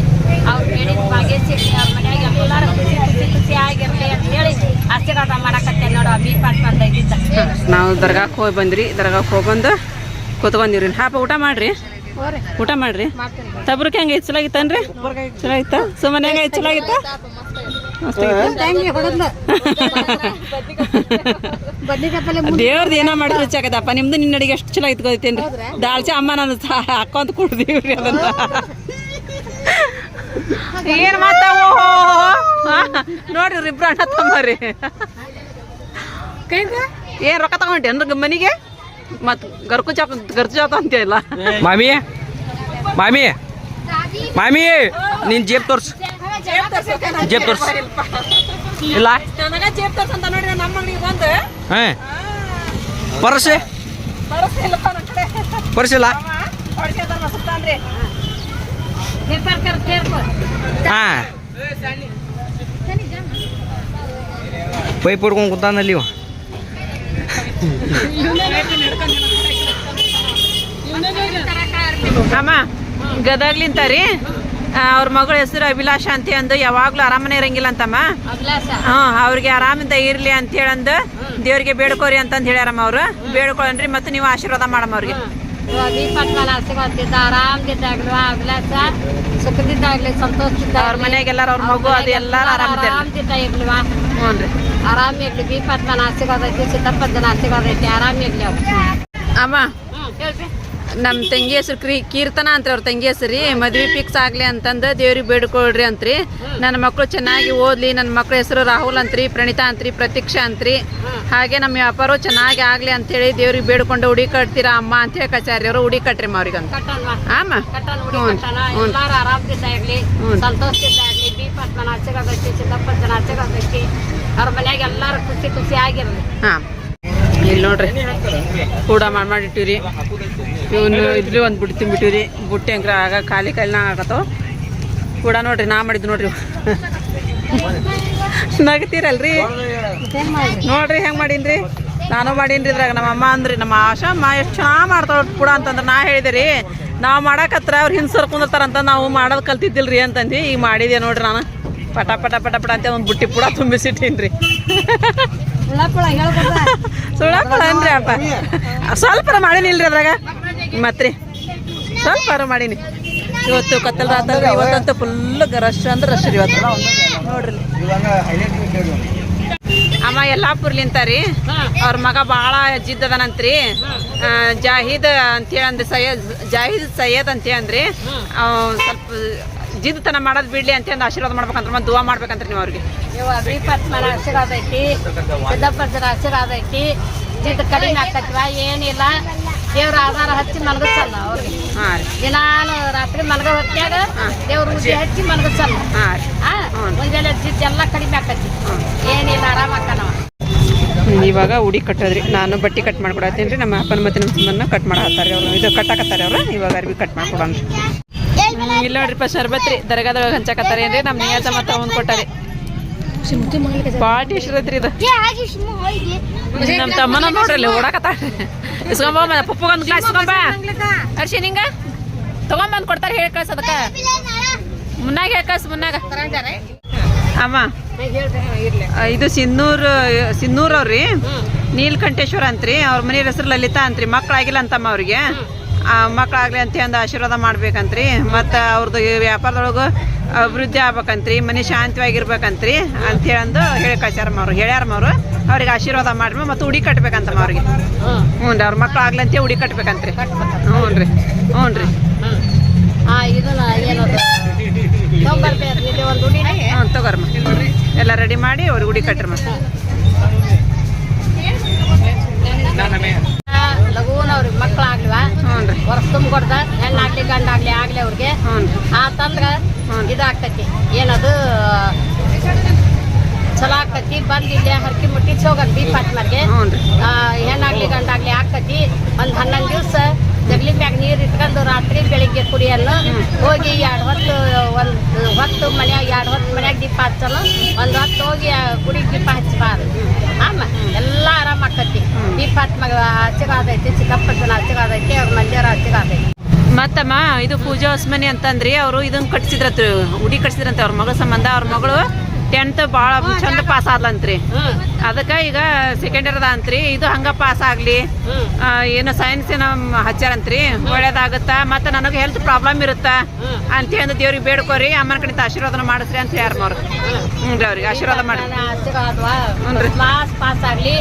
[SPEAKER 3] ಅವ್ರು ಬೇಡಿದ ಭಾಗ್ಯ ಅವ್ರ ಮನ್ಯಾಗ ಎಲ್ಲರೂ ಖುಷಿ ಖುಷಿ ಖುಷಿಯಾಗಿರ್ಲಿ ಅಂತ ಹೇಳಿ ಆಶೀರ್ವಾದ ಮಾಡಕತ್ತೆ ನೋಡು ಬಿ ಪದ್ಮಂದ ಇದ್ದಿದ್ದ
[SPEAKER 1] ನಾವು ದರ್ಗಾಕ್ಕೆ ಹೋಗಿ ಬಂದ್ರಿ ದರ್ಗಾಕ್ಕೆ ಹೋಗಿ ಬಂದು ಕೂತ್ಕೊಂಡಿವ್ರಿ. ಹಾಪ ಊಟ ಮಾಡ್ರಿ. ಊಟ ಮಾಡ್ರಿ? ತಬ್ರಕ್ಕೆ ಹೆಂಗೆ ಚಲೋ ಆಗಿತ್ತನ್ರಿ ಚಲೋ ಸುಮ್ಮನೆ ಹೆಂಗೆ ಚಲೋ ಆಗಿತ್ತ ದೇವ್ರದ್ದು ಏನೋ ಮಾಡಿ ರುಚಿ ಆಗದಪ್ಪ. ನಿಮ್ದು ನಿನ್ನ ಅಡಿಗೆ ಎಷ್ಟು ಚಲೋ ಆಯ್ತು ಗೊತ್ತೇನ್ರಿ? ದಾಲ್ಚಾ ಅಮ್ಮ ನಾನು ಹಾಕೊಂತ ಕುಡ್ದೀವ್ರಿ ಅದನ್ನ. ಏನ್ ಮಾತಾವೋ ನೋಡ್ರಿ ಇಬ್ರು ಅಣ್ಣ ತಮ್ಮರಿ ಏನ್ ರೊಕ್ಕ ತಗೊಂಡೇನ್ರಿ ಮನಿಗೆ? ಮತ್ ಗರ್ಕು ಚಾಪ ಗರ್ಚು ಜಾತ ಇಲ್ಲ
[SPEAKER 4] ಮಾಮಿ ಮಾಮಿ ಮಾಮಿ ನಿನ್ ಜೇಬ್ ತೋರ್ಸ್. ಜೇಬ್ ತೋರ್ಸ್. ಇಲ್ಲ.
[SPEAKER 1] ನನಗ ಜೇಬ್ ಅಂತ ನೋಡಿ ನಮ್ಮ ಅಂಗಡಿಗೆ ಬಂದು
[SPEAKER 4] ಹಾ ಪರ್ಸ್.
[SPEAKER 1] ಬರಸಿಲ್ಲಪ್ಪ ನನ್ನ ಕಡೆ
[SPEAKER 4] ಪರ್ಸ್ ಇಲ್ಲ ಹಾ ಪೈಪ್ ಹೊಡ್ಕೊಂಡು ಕೂತಾನಲ್ಲಿ ಇವ.
[SPEAKER 1] ಅಮ್ಮ ಗದಗ್ಲಿಂತ ರೀ? ಅವ್ರ ಮಗಳ ಹೆಸರು ಅಭಿಲಾಷ ಅಂತ ಅಂದು ಯಾವಾಗ್ಲೂ ಆರಾಮನೆ ಇರಂಗಿಲ್ಲ ಅಂತಮ್ಮ.
[SPEAKER 3] ಹ್ಞೂ
[SPEAKER 1] ಹಾ ಅವ್ರಿಗೆ ಆರಾಮಿಂದ ಇರ್ಲಿ ಅಂತ ಹೇಳಂದು ದೇವ್ರಿಗೆ ಬೇಡ್ಕೋರಿ ಅಂತಂದು ಹೇಳ್ಯಾರಮ್ಮ ಅವ್ರು. ಬೇಡ್ಕೊಳ್ರಿ ಮತ್ತು ನೀವು ಆಶೀರ್ವಾದ ಮಾಡಮ್ಮ ಅವ್ರಿಗೆ. ಅವ್ರ ಮನೆಯಾಗ ಎಲ್ಲಾರು ಅವ್ರ ಮಗು ಅದು ಎಲ್ಲಾರು ಆರಾಮ
[SPEAKER 3] ಆರಾಮದಿದ್ದ ಇರ್ಲಿವಾ
[SPEAKER 1] ಹ್ಞೂ ರೀ.
[SPEAKER 3] ಆರಾಮ್ ಇರ್ಲಿ ಬಿ ಪದ್ಮನ ಐತಿ ಸಿದ್ದಪ್ಪನ ಐತಿ ಆರಾಮ್ ಇರ್ಲಿ
[SPEAKER 1] ಅಮ್ಮ ನಮ್ಮ ತಂಗಿ ಹೆಸರು ಕ್ರೀ ಕೀರ್ತನ ಅಂತ ಅವ್ರ ತಂಗಿ ಹೆಸರು ರೀ. ಮದ್ವೆ ಫಿಕ್ಸ್ ಆಗ್ಲಿ ಅಂತಂದು ದೇವ್ರಿಗೆ ಬೇಡ್ಕೊಳ್ರಿ ಅಂತ್ರಿ. ನನ್ನ ಮಕ್ಕಳು ಚೆನ್ನಾಗಿ ಓದ್ಲಿ ನನ್ನ ಮಕ್ಳ ಹೆಸರು ರಾಹುಲ್ ಅಂತ್ರಿ ಪ್ರಣೀತಾ ಅಂತ್ರಿ ಪ್ರತೀಕ್ಷಾ ಅಂತ್ರಿ. ಹಾಗೆ ನಮ್ಮ ವ್ಯಾಪಾರ ಚೆನ್ನಾಗಿ ಆಗ್ಲಿ ಅಂತೇಳಿ ದೇವ್ರಿಗೆ ಬೇಡ್ಕೊಂಡು ಉಡಿ ಕಟ್ತೀರಾ ಅಮ್ಮ ಅಂತ ಹೇಳಿ ಕಚಾರಿ ಅವರು ಉಡಿ ಕಟ್ರಿ ಅವ್ರಿಗಂತ
[SPEAKER 3] ಹುಡಿ
[SPEAKER 1] ಹ್ಞೂ ಹ್ಞೂ.
[SPEAKER 3] ಸಂತೋಷದಿಂದ ಇರ್ಲಿ ಬಿ ಆಚೆಗಾಗೈತಿ ಚಿನ್ನಪ್ಪನ ಆಚೆಗಾಗೈತಿ ಅವ್ರ ಮನ್ಯಾಗ ಎಲ್ಲಾರು ಖುಷಿ ಖುಷಿ
[SPEAKER 1] ಹಾಂ. ಇಲ್ಲಿ ನೋಡ್ರಿ. ಕೂಡ ಮಾಡಿ ಮಾಡಿಟ್ಟಿವ್ರಿ. ಇವನು ಇದ್ಲಿ ಒಂದು ಬುಟ್ಟಿ ತುಂಬಿಟ್ಟಿವ್ರಿ. ಬುಟ್ಟಿ ಅಂಕ್ರ ಆಗ ಖಾಲಿ ಖಾಲಿನ ಆಗತ್ತವ ಕೂಡ ನೋಡ್ರಿ, ನಾ ಮಾಡಿದ್ದು ನೋಡ್ರಿ. ನಗತೀರಲ್ರಿ? ನೋಡ್ರಿ, ಹೆಂಗೆ ಮಾಡೀನ್ರಿ? ನಾನು ಮಾಡೀನ್ರಿ ಇದ್ರಾಗ. ನಮ್ಮ ಅಮ್ಮ ಅಂದ್ರಿ, ನಮ್ಮ ಆಶಮ್ಮ ಎಷ್ಟು ಚೆನ್ನಾಗಿ ಮಾಡ್ತಾಳ ಕೂಡ ಅಂತಂದ್ರೆ ನಾ ಹೇಳಿದೆ ರೀ. ನಾವು ಮಾಡಾಕತ್ರ ಅವ್ರು ಹಿಂದೆ ಸರ್ಕೊಂಡಿರ್ತಾರಂತ ನಾವು ಮಾಡೋದು ಕಲ್ತಿದ್ದಿಲ್ರಿ ಅಂತಂದು. ಈಗ ಮಾಡಿದೆ ನೋಡ್ರಿ ನಾನು. ಪಟ ಪಟ ಪಟ ಪಟ ಅಂತ ಒಂದು ಬುಟ್ಟಿ ಪುಡ ತುಂಬಿಸಿಟ್ಟೀನಿ ಸುಳಾಪಳ ಅನ್ರಿ ಅಪ್ಪ. ಸ್ವಲ್ಪ ಮಾಡೀನಿಲ್ರಿ ಅದ್ರಾಗ. ಮತ್ರಿ. ಸ್ವಲ್ಪ ಮಾಡೀನಿ. ಇವತ್ತು ಕತ್ತಲ್ ರಾತ್ರಿ ಇವತ್ತಂತೂ ಫುಲ್ ರಶ್ ಅಂದ್ರೆ ರಶ್ ಇವತ್ತು. ನೋಡ್ರಿ. ಅಮ್ಮ ಯಲ್ಲಾಪುರ್ಲಿಂತ ರೀ ಅವ್ರ ಮಗ ಭಾಳ ಜಿದ್ದದನಂತ್ರಿ ಜಾಹೀದ್ ಅಂತ ಅಂತೇಳಿ ಅಂದ್ರಿ ಸೈಯದ್ ಜಾಹಿದ್ ಸೈಯದ್ ಅಂತೇಳಿ ಅಂದ್ರಿ ಸ್ವಲ್ಪ ಜಿದ್ದತನ ಮಾಡೋದು ಬಿಡ್ಲಿ ಅಂತೇಳಿ ಆಶೀರ್ವಾದ ಮಾಡ್ಬೇಕಂತ ಮತ್ತೆ ದುವಾ ಮಾಡ್ಬೇಕಂತ ನೀವು ಅವ್ರಿಗೆ.
[SPEAKER 3] ನೀವು ದೀಪತ್ಮನ ಆಶೀರ್ವಾದ ಐತಿ. ಸಿದ್ದಪ್ಪನ ಆಶೀರ್ವಾದ ಐತಿ. ಜಿದ್ದು ಕಡಿಮೆ ಆಕತ್ವ ಏನಿಲ್ಲ. ದೇವ್ರ ಆಧಾರ ಹಚ್ಚಿ ಮಲಗಿಸಲ್ಲ ಅವ್ರಿಗೆ. ದಿನಾನು ರಾತ್ರಿ ಮಲಗ ಹೊತ್ತಾಗ ದೇವ್ರ ಉದ್ದಿ ಹಚ್ಚಿ ಮಲಗಿಸಲ್ಲ. ಮುಂಜಾನೆ ಜಿದ್ದು ಎಲ್ಲ ಕಡಿಮೆ ಆಗ್ತೈತಿ. ಏನಿಲ್ಲ ಆರಾಮ
[SPEAKER 1] ಇವಾಗ ಉಡಿ ಕಟ್ಟೋದ್ರಿ. ನಾನು ಬಟ್ಟೆ ಕಟ್ ಮಾಡ್ಕೊಡತ್ತೀನಿ ರೀ. ನಮ್ಮ ಅಪ್ಪನ ಮತ್ತೆ ನಮ್ಮ ಸುಮ್ಮನ ಕಟ್ ಮಾಡತ್ತಾರೆ ಅವ್ರು. ಇದು ಕಟ್ಟಾಕತ್ತಾರೆ ಅವರು. ಇವಾಗ ಅರ್ಬಿ ಕಟ್ ಮಾಡ್ಕೊಡೋಣ ಇಲ್ಲ ನೋಡ್ರಿಪ್ಪ ಶರ್ಬತ್ ರೀ. ದರ್ಗಾದೊಳಗೆ ಹಂಚಾಕತ್ತಾರೆ ಏನ್ರಿ? ನಮ್ಮ ನಿಯಾಜ ಮತ್ತೆ ಅವ್ನು ಕೊಟ್ಟಾರಿ. ಭಾಳ ಟೇಸ್ಟ್ ಇರತ್ರಿ ಇದು ನಮ್ಮ ತಮ್ಮನ ನೋಡ್ರಿ ಓಡಾಕತ್ತಾಳ ಇಸ್ಕೊಂಬ ಪಪ್ಪಗ ಒಂದು ಗ್ಲಾಸ್ ಇಸ್ಕೊಂಬ ಅರ್ಶಿ ನಿಂಗ? ತಗೊಂಬಂದು ಕೊಡ್ತಾರೆ ಹೇಳಿ ಕಳ್ಸ ಅದಕ್ಕೆ. ಮುನ್ನಾಗ ಹೇಳಿ ಕಳ್ಸ ಮುನ್ನಾಗ. ಅಮ್ಮ ಇದು ಸಿನ್ನೂರ್ ಸಿನ್ನೂರ್ ಅವ್ರಿ. ನೀಲ್ಕಂಠೇಶ್ವರ ಅಂತ್ರಿ. ಅವ್ರ ಮನೆ ಹೆಸರು ಲಲಿತಾ ಅಂತ್ರಿ. ಮಕ್ಳಾಗಿಲ್ಲ ಅಂತಮ್ಮ ಅವ್ರಿಗೆ. ಆ ಮಕ್ಳಾಗ್ಲಿ ಅಂತ ಒಂದು ಆಶೀರ್ವಾದ ಮಾಡ್ಬೇಕಂತ್ರಿ. ಮತ್ತು ಅವ್ರದ್ದು ಈ ವ್ಯಾಪಾರದೊಳಗೆ ಅಭಿವೃದ್ಧಿ ಆಗ್ಬೇಕಂತ್ರಿ ಮನೆ ಶಾಂತಿಯಾಗಿರ್ಬೇಕಂತ್ರಿ ಅಂತ ಹೇಳಂದು ಹೇಳಿ ಹೇಳ್ಯಾರ ಅವರು. ಅವ್ರಿಗೆ ಆಶೀರ್ವಾದ ಮಾಡ್ರಿ ಮತ್ತು ಉಡಿ ಕಟ್ಬೇಕಂತಮ್ಮ ಅವ್ರಿಗೆ. ಹ್ಞೂ ರೀ ಅವ್ರ ಮಕ್ಳು ಆಗ್ಲಿ ಅಂತ ಉಡಿ ಕಟ್ಬೇಕಂತ್ರಿ. ಹ್ಞೂ ರೀ ಹ್ಞೂ ರೀ. ಹ್ಞೂ ತಗೋರಮ್ಮ ಎಲ್ಲ ರೆಡಿ ಮಾಡಿ ಅವ್ರಿಗೆ ಉಡಿ ಕಟ್ರಮ್ಮ
[SPEAKER 3] ಲಘೂನ್ ಅವ್ರಿಗೆ
[SPEAKER 1] ರೀ
[SPEAKER 3] ವರ್ಷ ತುಂಬ ಕೊಡ್ದ. ಹೆಣ್ಣಾಗ್ಲಿ ಗಂಡಾಗ್ಲಿ ಆಗ್ಲಿ ಅವ್ರಿಗೆ. ಆತಂದ್ರ ಇದಾಗ್ತತಿ. ಏನದು? ಚಲೋ ಆಗ್ತೈತಿ. ಬಂದು ಇಲ್ಲಿ ಹರಕಿ ಮುಟ್ಟಿಸಿ ಹೋಗನ್ ದೀಪ ಹಚ್ಮರ್ಗೆ ಹೆಣ್ಣಾಗ್ಲಿ ಗಂಡಾಗ್ಲಿ ಆಕತಿ ಒಂದ್ ಹನ್ನೊಂದು ದಿವ್ಸ ಜಗಲಿ ಮ್ಯಾಗ ನೀರು ಇಟ್ಕೊಂಡು ರಾತ್ರಿ ಬೆಳಿಗ್ಗೆ ಕುಡಿಯಲ್ಲ. ಹೋಗಿ ಎರಡು ಹೊತ್ತು, ಒಂದು ಹೊತ್ತು ಮನ್ಯಾಗ, ಎರಡು ಹೊತ್ತು ಮನ್ಯಾಗ ದೀಪ ಹಚ್ಚಲ್ಲ. ಒಂದು ಹೊತ್ತು ಹೋಗಿ ಗುಡಿ ದೀಪ ಹಚ್ಚಬಾರ್ದು. ಆಮ, ಎಲ್ಲ ಆರಾಮ ಆಕತಿ. ದೀಪ ಹಚ್ಚ ಹಚ್ಚಗಾದೈತಿ ಜನ ಹಚ್ಚಗಾದೈತಿ ಅವ್ರ ಮಂದಿರ ಹಚ್ಚಗಾದೈತಿ
[SPEAKER 1] ಮತ್ತಮ್ಮ, ಇದು ಪೂಜಾ ಹೊಸ್ಮನಿ ಅಂತಂದ್ರಿ, ಅವರು ಇದನ್ನ ಕಟ್ಸಿದ್ರತ್, ಉಡಿ ಕಟ್ಸಿದ್ರಂತೆ ಅವ್ರ ಮಗಳ ಸಂಬಂಧ, ಅವ್ರ ಮಗಳು. ಟೆಂತ್ ಭಾಳ ಚಂದ ಪಾಸ್ ಆದ್ಲಂತ್ರಿ. ಅದಕ್ಕೆ ಈಗ ಸೆಕೆಂಡ್ ಇಯರ್ ಅಂತ್ರಿ ಇದು ಹಂಗ ಪಾಸ್ ಆಗ್ಲಿ. ಏನು ಸೈನ್ಸ್ ನಮ್ಮ ಹಚ್ಚಾರಂತ್ರಿ ಒಳ್ಳೇದಾಗುತ್ತಾ? ಮತ್ತೆ ನನಗೆ ಹೆಲ್ತ್ ಪ್ರಾಬ್ಲಮ್ ಇರುತ್ತಾ? ಅಂತ ಹೇಳಿ ದೇವ್ರಿಗೆ ಬೇಡ್ಕೋರಿ. ಅಮ್ಮನ ಕಡೆ ಆಶೀರ್ವಾದ ಮಾಡಿಸ್ರಿ ಅಂತ ಯಾರು ಅವ್ರು ಹ್ಞೂ ರೀ ಅವ್ರಿಗೆ ಆಶೀರ್ವಾದ. ಮಾಡಿ
[SPEAKER 3] ಪಾಸ್ ಆಗಲಿ.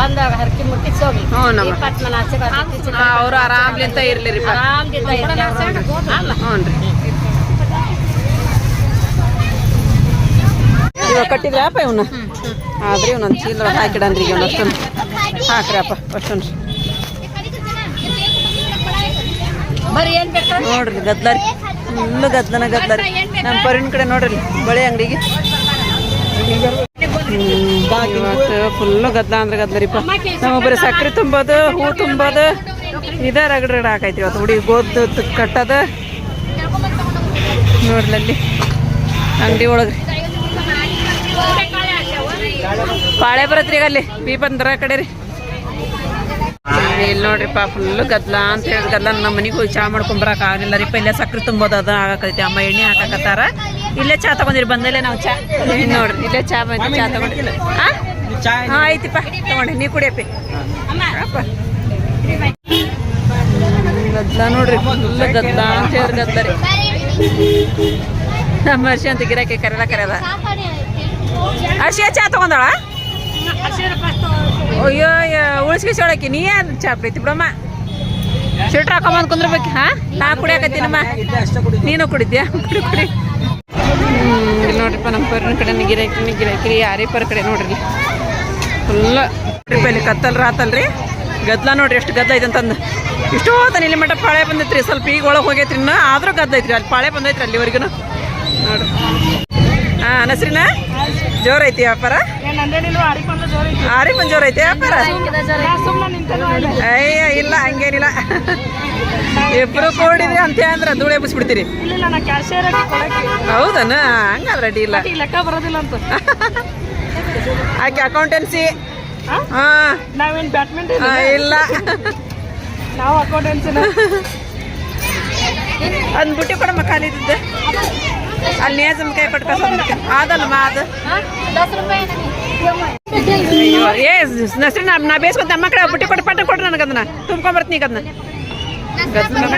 [SPEAKER 3] ಬಂದ ಹರಕಿ
[SPEAKER 1] ಹ್ಞೂ ನಮ್ಮ. ಅವರು ಆರಾಮ್ಲಿಂತ ಇರ್ಲಿ. ರೀ ಹ್ಞೂ ರೀ. ಇವಾಗ ಕಟ್ಟಿದ್ರಪ್ಪ ಇವನ್ನ ಆದ್ರೆ ಇವನೊಂದು ಚೀಲ ಹಾಕಿಡನ್ರಿ ಇವನು ಅಷ್ಟೊಂದು. ಹಾಕ್ರಪ್ಪ ಅಷ್ಟೊಂದು. ನೋಡ್ರಿ ಗದ್ಲಾರಿ. ಫುಲ್ಲು ಗದ್ದನ ಗದ್ಲಾರಿ. ನಮ್ಮ ಪರಿಣ ಕಡೆ ನೋಡ್ರಿ ಬಳೆ ಅಂಗಡಿಗೆ. ಇವತ್ತು ಫುಲ್ಲು ಗದ್ಲ ಅಂದ್ರೆ ಗದ್ಲರಿಪ್ಪ ನಮ್ಮೊಬ್ಬರು ಬರೀ ಸಕ್ಕರೆ ತುಂಬೋದು ಹೂ ತುಂಬೋದು. ಇದೇ ರಗಡ್ ರಗಡ್ ಹಾಕೈತಿ ಇವತ್ತು. ಹುಡಿ ಗೋದ್ದು ಕಟ್ಟದ. ನೋಡ್ಲಲ್ಲಿ. ಅಂಗಡಿ ಒಳಗ್ರಿ. ಪಾಳೆ ಬರತ್ರಿ ಈಗ ಅಲ್ಲಿ? ಬಿ ಬಂದ್ರ ಕಡೆ ರೀ. ಇಲ್ಲಿ ನೋಡ್ರಿಪ್ಪ ಫುಲ್ ಗದ್ಲ ಅಂತ ಹೇಳಿ ಗದ್ಲ ನಮ್ಮ ಮನೆಗೆ ಹೋಗಿ ಚಾ ಮಾಡ್ಕೊಂಬರಕ್ ಆಗಲಿಲ್ಲ ರೀ. ಇಲ್ಲೇ ಸಕ್ಕರೆ ತುಂಬೋದು ಅದು ಆಗಕೈತಿ ಅಮ್ಮ ಎಣ್ಣೆ ಹಾಕಕತ್ತಾರ. ಇಲ್ಲೇ ಚಾ ತಗೊಂಡಿರಿ, ಬಂದಲ್ಲೇ ನಾವು ಚಾ. ನೋಡ್ರಿ, ಇಲ್ಲೇ ಚಾ ಬಂದು ಚಾ ತಗೊಂಡಿಲ್ಲ ಹಾಂ, ಐತಿಪ್ಪ. ತಗೊಂಡಿ ನೀ ಕುಡಿಯಪ್ಪಿ. ಗದ್ಲ ನೋಡ್ರಿ ಫುಲ್ ಗದ್ಲ ಅಂತ ಹೇಳಿ ಗದ್ಲ ರೀ. ನಮ್ಮ ಹರ್ಷಿ ಅಂತ ಗಿರಾಕಿ ಕರೆದ ಕರೆದ ಹರ್ಷಿಯ ಚಾ ತಗೊಂಡಾಳ? ಅಯ್ಯೋ ಉಳಿಸ್ಕಿ ಸೊಳಕಿ ನೀ ಏನು ಚಾ ಪ್ರೀತಿ ಬಿಡಮ್ಮ? ಶೀಟ್ರ್ ಹಾಕೊಂಬಂದು ಕುಂದ್ರಬೇಕು, ಹಾ? ನಾ ಕುಡಿಯಾಕತ್ತೀನಮ್ಮ ನೀನು ಕುಡಿದ್ಯಾ? ಕುಡಿ ಕುಡಿ. ಇಲ್ಲಿ ನೋಡ್ರಿಪ್ಪ, ನಮ್ಮ ಪರ್ನ ಕಡೆ ಗಿರಾಕಿ ಗಿರಾಕಿ ಯಾರಿ ಪರ್ ಕಡೆ ನೋಡ್ರಿ. ಫುಲ್ಲ. ಇಲ್ಲಿ ಕತ್ತಲ್ ರಾತಲ್ರಿ. ಗದ್ಲ ನೋಡ್ರಿ, ಎಷ್ಟು ಗದ್ಲ ಐತೆ ಅಂತಂದು. ಇಷ್ಟೋ ತನ ಇಲ್ಲಿ ಮಟ್ಟ ಪಾಳೆ ಬಂದೈತ್ರಿ. ಸ್ವಲ್ಪ ಈಗ ಒಳಗೆ ಹೋಗೈತ್ರಿ ಇನ್ನು. ಆದ್ರೂ ಗದ್ಲ ಐತ್ರಿ, ಅಲ್ಲಿ ಪಾಳೆ ಬಂದೈತ್ರಿ ಅಲ್ಲಿವರೆಗೂ ನೋಡ್ರಿ. ಹಾಂ ನಸ್ರಿನ ಜೋರ್ ಐತಿ ವ್ಯಾಪಾರ ಆರಿ ಬಂದ್ ಜೋರ್ ಐತಿ ವ್ಯಾಪಾರ? ಅಯ್ಯ ಇಲ್ಲ ಹಂಗೇನಿಲ್ಲ. ಇಬ್ರು ಕೂಡಿದ್ರಿ ಅಂತ ಅಂದ್ರ ಧೂಳೆ ಬಿಸ್ಬಿಡ್ತೀರಿ. ಹೌದನ? ಹಂಗಾದ್ರೆ ಅಡ್ಡಿ ಇಲ್ಲ.
[SPEAKER 2] ಲೆಕ್ಕ ಬರೋದಿಲ್ಲ ಅಂತ.
[SPEAKER 1] ಆಕೆ ಅಕೌಂಟೆನ್ಸಿ ಹಾ.
[SPEAKER 2] ನಾವೇನ್
[SPEAKER 1] ಇಲ್ಲ.
[SPEAKER 2] ನಾವು ಅಕೌಂಟೆನ್ಸಿನ
[SPEAKER 1] ಅಂದ್ಬಿಟ್ಟು ಬುಟ್ಟಿ ಕೊಡಮ್ಮ ಖಾಲಿ ಇದ್ದಿದ್ದು. ಅಲ್ಲಿ ಕೈ ಕೊಟ್ಟು ಕಸ ಅದಲ್ಲಮ್ಮ ಅದು? ಏ ನಸ್ರಿ ನಾ ನಾ ಬೇಸ್ಕೊಂತ ನಮ್ಮ ಕಡೆ ಬುಟ್ಟಿ ಕೊಟ್ಟು ಪಟ್ಟ ಕೊಡ್ರಿ ನನಗೆ ಅದನ್ನ. ತುಂಬ್ಕೊಂಬರ್ತೀನಿ ಈಗ ಅದನ್ನ.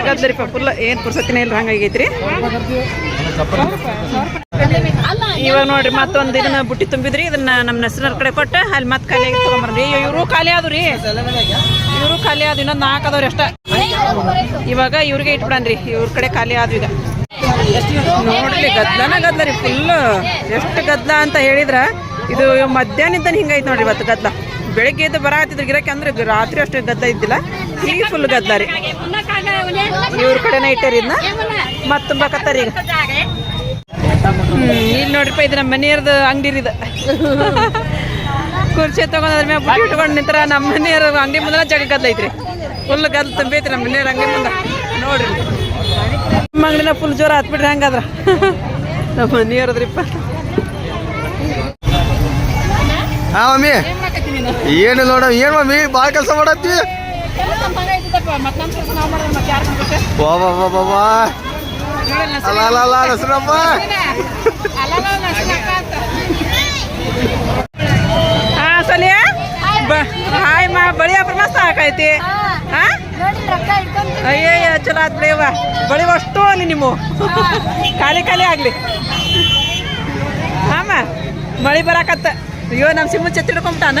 [SPEAKER 1] ಗದ್ಲರಿಪ್ಪ ಫುಲ್ ಏನು ಪುರ್ಸತ್ತಿನ ಇಲ್ಲ ಹಂಗಾಗೈತ್ರಿ ಇವಾಗ ನೋಡ್ರಿ, ಮತ್ತೊಂದು ಇದನ್ನ ಬುಟ್ಟಿ ತುಂಬಿದ್ರಿ, ಇದನ್ನ ನಮ್ಮ ನಸ್ರರ ಕಡೆ ಕೊಟ್ಟು ಅಲ್ಲಿ ಮತ್ತೆ ಖಾಲಿ ಆಗಿ ತೊಗೊಂಬರ್ರಿ. ಇವರು ಖಾಲಿ ಆದ್ರಿ ಇವರು ಖಾಲಿ ಆದ ಇನ್ನೊಂದು ನಾಲ್ಕು ಅದಾವ್ರಿ ಅಷ್ಟ. ಇವಾಗ ಇವ್ರಿಗೆ ಇಟ್ಬಿಡನ್ರಿ, ಇವ್ರ ಕಡೆ ಖಾಲಿ ಆದ್ವಿ ಈಗ. ನೋಡ್ರಿ ಗದ್ಲನ ಗದ್ಲ ರೀ ಫುಲ್ ಎಷ್ಟು ಗದ್ಲ ಅಂತ ಹೇಳಿದ್ರ, ಇದು ಮಧ್ಯಾಹ್ನದ ಹಿಂಗೈತೆ ನೋಡ್ರಿ ಇವತ್ತು ಗದ್ಲ ಬೆಳಗ್ಗೆ ಎದ್ದು ಹತ್ತಿದ್ರು ಗಿರಕ್ಕೆ ಅಂದ್ರೆ ರಾತ್ರಿ ಅಷ್ಟು ಗದ್ದ ಇದ್ದಿಲ್ಲ. ಈಗ ಫುಲ್ ಗದ್ಲ ರೀ. ಇವ್ರ ಕಡೆನೇ ಇಟ್ಟಾರಿ ಇದನ್ನ ಮತ್ತೆ ಬಕತ್ತಾರ ಈಗ. ಹ್ಮ್ ಇಲ್ಲಿ ನೋಡ್ರಿಪ್ಪ ಇದು ನಮ್ಮ ಮನೆಯವ್ರದ್ದು ಅಂಗಡಿ ಇದು. ಕುರ್ಚಿ ತಗೊಂಡ್ರ ಮ್ಯಾಗ ಬುಟ್ಟಿ ಇಟ್ಕೊಂಡು ನಿಂತರ ನಮ್ಮ ಮನೆಯವ್ರ ಅಂಗಡಿ ಮುಂದೆ ಜಗ ಗದ್ದ ಐತ್ರಿ. ಫುಲ್ ಗದ್ಲ ತುಂಬೈತ್ರಿ ನಮ್ಮ ಮನೆಯವ್ರ ಅಂಗಡಿ ಮುಂದೆ. ನೋಡ್ರಿ. ನಮ್ಮ ಅಂಗಡಿನ ಫುಲ್ ಜೋರ ಹತ್ಬಿಟ್ರಿ ಹಂಗಾದ್ರ? ನಮ್ಮ ಮನೆಯವ್ರದ್ರಿಪ್ಪ.
[SPEAKER 5] ಹಾ ಮಮ್ಮಿ. ಏನು ನೋಡ ಏನ್ ಮಮ್ಮಿ? ಬಾಳ ಕೆಲಸ ಮಾಡತ್ತಿ. ವಾ ವಾ ವಾ ವಾ ವಾ ಅಲ್ಲ
[SPEAKER 1] ಹಾ ಸಲಿಯ? ಹಾಯ್ ಮಾ ಬಳಿ ವ್ಯಾಪಾರ ಮಸ್ತ್ ಹಾಕೈತಿ ಹಾ? ಅಯ್ಯಯ್ಯ ಚಲೋ ಆತ್ ಬಿಡಿಯವ್ವ ಬಳಿ ಅಷ್ಟು ಅಲ್ಲಿ ನಿಮ್ಮ ಖಾಲಿ ಖಾಲಿ ಆಗ್ಲಿ. ಹಾಮ ಮಳಿ ಬರಾಕತ್ತ. ಅಯ್ಯೋ ನಮ್ಮ ಸಿಮ್ಮು ಚೆತ್ತ ಹಿಡ್ಕೊಂಬಿಟ್ಟಾನ?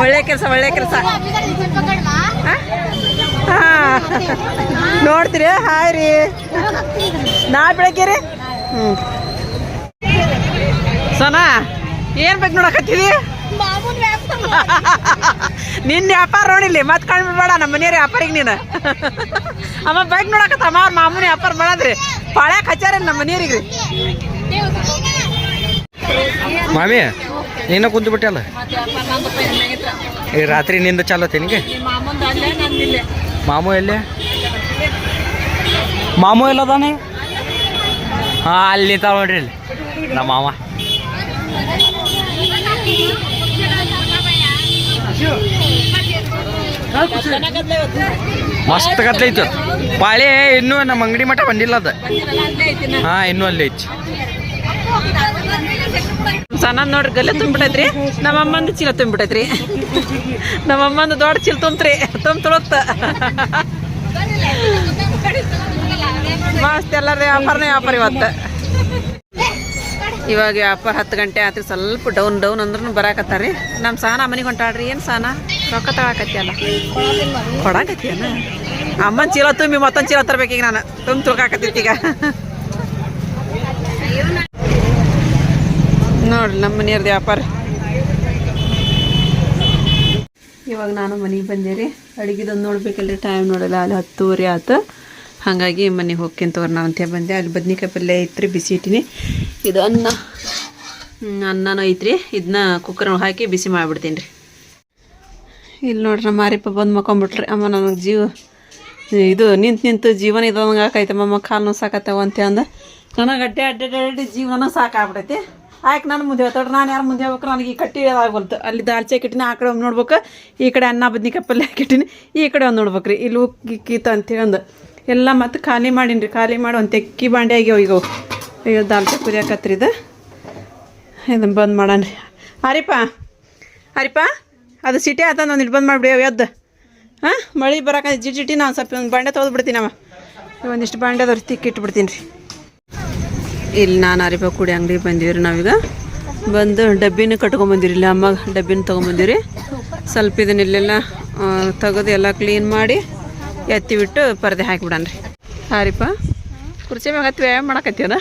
[SPEAKER 1] ಒಳ್ಳೆ ಕೆಲಸ ಒಳ್ಳೆ ಕೆಲಸ. ಹಾ ನೋಡ್ತೀರಿ? ಹಾಯ್ ರೀ. ನಾ ಬೆಳಗ್ಗೆ ರೀ? ಹ್ಞೂ ಸೋನಾ ಏನು ಬೇಕು ನೋಡಕತ್ತಿದಿ *laughs* ನಿನ್ನ ವ್ಯಾಪಾರ ನೋಡಿಲ್ಲಿ, ಮತ್ತೆ ಕಡಿಮೆ ಬೇಡ ನಮ್ಮ ಮನೆಯವ್ರ ವ್ಯಾಪಾರಿಗೆ ನೀನು. *laughs* ಅಮ್ಮ ಬೈಕ್ ನೋಡಕತ್ತ ಅಮ್ಮ ಅವ್ರ ಮಾಮೂನಿ ವ್ಯಾಪಾರ ಮಾಡದ್ರಿ. ಪಾಳ್ಯಾಕ ಹಚ್ಚಾರ ನಮ್ಮ ಮನೆಯವ್ರಿಗೆ
[SPEAKER 4] ಮಾಮಿ, ನೀನ ಕುಂತು ಬಿಟ್ಟಲ್ಲ? ಈ ರಾತ್ರಿ ನಿಂದ ಚಾಲೋ ನಿನಗೆ ಮಾಮು ಎಲ್ಲೇ? ಮಾಮು ಎಲ್ಲದಾನೆ? ಹಾಂ, ಅಲ್ಲಿ ನಿಂತಾವ ನೋಡ್ರಿ ನಮ್ಮ ಮಾವ ಮಸ್ತ್ ಗದ್ಲೈತು ಪಾಳೆ, ಇನ್ನೂ ನಮ್ಮ ಅಂಗಡಿ ಮಠ ಬಂದಿಲ್ಲ ಅದ. ಹಾ, ಇನ್ನೂ ಅಲ್ಲಿ ಐತಿ.
[SPEAKER 1] ಸಣ್ಣ ನೋಡ್ರಿ, ಗಲ್ಲೆ ತುಂಬಿಟ್ಟೈತ್ರಿ ನಮ್ಮ ಅಮ್ಮಂದು ಚೀಲ ತುಂಬಿಟ್ಟೈತ್ರಿ ನಮ್ಮ ಅಮ್ಮಂದು ದೊಡ್ಡ ಚೀಲ ತುಂಬ್ತ್ರಿ. ತುಂಬ ತುಳುತ್ತ ಮಸ್ತ್ ಎಲ್ಲರ ವ್ಯಾಪಾರನೇ ವ್ಯಾಪಾರ ಇವತ್ತು. ಇವಾಗ ವ್ಯಾಪಾರ ಹತ್ತು ಗಂಟೆ ಆತ್ರಿ. ಸ್ವಲ್ಪ ಡೌನ್ ಡೌನ್ ಅಂದ್ರೂ ಬರಾಕತ್ತಾರಿ ನಮ್ಮ ಸಾನ ಮನೆಗೆ ಹೊಂಟಾಡ್ರಿ ಏನು ಸಾನ? ರೊಕ್ಕ ತಗೊಳಕತ್ತಿಯಲ್ಲ? ಕೊಡಾಕತ್ತಿಯನ? ಅಮ್ಮನ ಚೀಲ ತುಂಬಿ ಮತ್ತೊಂದು ಚೀಲ ತರ್ಬೇಕೀಗ ನಾನು. ತುಂಬ ಈಗ. ನೋಡ್ರಿ ನಮ್ಮ ಮನೆಯವ್ರದ್ದು ವ್ಯಾಪಾರ. ಇವಾಗ ನಾನು ಮನೆಗೆ ರೀ ಅಡುಗೆದೊಂದು ನೋಡ್ಬೇಕಲ್ರಿ ಟೈಮ್ ನೋಡಲ್ಲ, ಅಲ್ಲಿ ಹತ್ತುವರೆ ಆತು. ಹಾಗಾಗಿ ಮನೆಗೆ ಹೋಗ್ತೀನಿ ತೋರ್ ನಾನು ಅಂತ ಬಂದೆ. ಅಲ್ಲಿ ಬದ್ನಿಕಾಯಿ ಪಲ್ಯ ಐತ್ರಿ, ಬಿಸಿ ಇಟ್ಟಿನಿ. ಇದು ಅನ್ನ. ಅನ್ನನೂ ಐತ್ರಿ. ಇದನ್ನ ಕುಕ್ಕರ್ ಹಾಕಿ ಬಿಸಿ ಮಾಡಿಬಿಡ್ತೀನಿ ರೀ ಇಲ್ಲಿ ನೋಡ್ರಿ ನಮ್ಮ ಮಾರಿಪ್ಪ ಬಂದು ಮಕ್ಕೊಂಬಿಟ್ರಿ. ಅಮ್ಮ ನನಗೆ ಜೀವ ಇದು ನಿಂತು ನಿಂತು ಜೀವನ ಇದಂಗೆ ಆಕೈತೆ ಅಮ್ಮ ಕಾಲು ಸಾಕತ್ತವ ಅಂತ ಅಂದ. ನನಗೆ ಅಡ್ಡ ಅಡ್ಡೆ ಅಡ್ಡೆ ಜೀವನ ಸಾಕಾಗ್ಬಿಡೈತಿ ಆಯ್ಕೆ ನಾನು ಮುಂದೆ ಹೋಗ್ತಾಡ್ರಿ ನಾನು ಯಾರು ಮುಂದೆ ಹೋಗ್ಬೇಕು ನನಗೆ ಈ ಕಟ್ಟಿ ಆಗ್ಬಲ್ತು ಅಲ್ಲಿ ದಾಲ್ಚೆ ಕಿಟ್ಟಿನ, ಆ ಕಡೆ ಒಂದು ನೋಡ್ಬೇಕು. ಈ ಕಡೆ ಅನ್ನ ಬದ್ನಿಕಾಯಿ ಪಲ್ಯ ಕಿಟ್ಟಿನಿ ಈ ಕಡೆ ಒಂದು ನೋಡ್ಬೇಕು ರೀ ಇಲ್ಲಿ ಉಕ್ಕಿ ಕೀತ ಅಂತೇಳಿ ಅಂದು ಎಲ್ಲ ಮತ್ತು ಖಾಲಿ ಮಾಡೀನಿ ರೀ ಖಾಲಿ ಮಾಡಿ ಒಂದು ತೆಕ್ಕಿ ಬಾಂಡೆ ಆಗ್ಯಾವ ಈಗ ಅಯ್ಯೋ, ದಾಲ್ಚೆ ಕುರಿಯಾಕತ್ರಿ ಇದು. ಇದನ್ನು ಬಂದ್ ಮಾಡೋಣ ಹರಿಪಾ ಹರಿಪ ಅದು ಸಿಟಿ ಆತ ನಾನು ನಿರ್ಬಂಧ ಮಾಡಿಬಿಡಿ ಎದ್ದು. ಹಾಂ ಮಳೆ ಬರಕ ಜಿಟಿ ಜಿಟಿ ನಾನು ಸ್ವಲ್ಪ ಒಂದು ಬಾಂಡೆ ತೊಗೊಂಡ್ಬಿಡ್ತೀನಿ ಅವ. ಒಂದಿಷ್ಟು ಬಾಂಡೆ ಅದರ ತಿಕ್ಕಿ ಇಟ್ಬಿಡ್ತೀನಿ ರೀ. ಇಲ್ಲಿ ನಾನು ಅರಿಬಾ ಕುಡಿ ಅಂಗಡಿಗೆ ಬಂದೀವಿ ರೀ ನಾವೀಗ. ಬಂದು ಡಬ್ಬಿನ ಕಟ್ಕೊಂಬಂದಿರಿ ಇಲ್ಲಿ ಅಮ್ಮ ಡಬ್ಬಿನ ತೊಗೊಂಬಂದಿರಿ ಸ್ವಲ್ಪ ಇದನ್ನ ಇಲ್ಲೆಲ್ಲ ತೆಗೆದು ಎಲ್ಲ ಕ್ಲೀನ್ ಮಾಡಿ ಎತ್ತಿ ಬಿಟ್ಟು ಪರದೆ ಹಾಕಿಬಿಡಣ ರೀ. ಹಾರಿಪ ಕುರ್ಚಿ ಮ್ಯಾಗ ಹತ್ತಿ ವ್ಯಾಯಾಮ ಮಾಡಕತ್ತೀವನ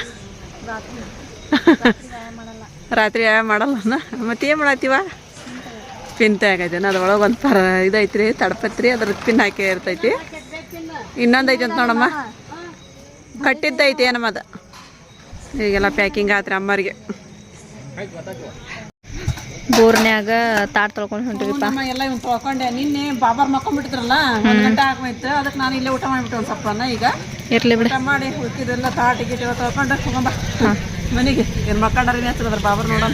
[SPEAKER 1] ರಾತ್ರಿ ವ್ಯಾಯಾಮ ಮಾಡಲ್ಲ. ಮತ್ತೆ ಏನು ಮಾಡತ್ತೀವ ಪಿನ್ ತೆಗೈತೆ ಅದ್ರೊಳಗೆ ಒಂದು ಪರ ಇದೈತ್ರಿ ತಡಪತ್ರಿ ಅದ್ರ ಪಿನ್ ಹಾಕಿ ಇರ್ತೈತಿ. ಇನ್ನೊಂದು ಐತಿ ಅಂತ ನೋಡಮ್ಮ. ಕಟ್ಟಿದ್ದೈತಿ ಏನಮ್ಮ ಅದು. ಈಗೆಲ್ಲ ಪ್ಯಾಕಿಂಗ್ ಆತ್ರಿ ಅಮ್ಮರಿಗೆ.
[SPEAKER 6] ಬೋರ್ನ್ಯಾಗ ತಾಟ್ ತೊಳ್ಕೊಂಡು ಹೊಂಟಿವಿಪ್ಪ.
[SPEAKER 1] ನಮ್ಮ ಎಲ್ಲ ಇವ್ನು ತೊಳ್ಕೊಂಡೆ. ನಿನ್ನೆ ಬಾಬಾರ್ ಮಕ್ಕೊಂಡ್ಬಿಟ್ಟಿದ್ರಲ್ಲ ಒಂದು ಗಂಟೆ ಆಗೋಯ್ತು ಅದಕ್ಕೆ ನಾನು ಇಲ್ಲೇ ಊಟ ಮಾಡಿಬಿಟ್ಟು ಒಂದು ಸ್ವಲ್ಪ ಈಗ.
[SPEAKER 6] ಇರ್ಲಿ ಬಿಡ.
[SPEAKER 1] ಮಾಡಿ ಉಳ್ಕಿದೆಲ್ಲ ತಾಟ್ ಗಿಟಿ ತೊಳ್ಕೊಂಡು. ಹೋಗಂಬ ಮನೆಗೆ. ಏನು ಮಕ್ಕಂಡ್ರಿ ಹಚ್ಚಿದ್ರ ಬಾಬರ್ ನೋಡೋಣ.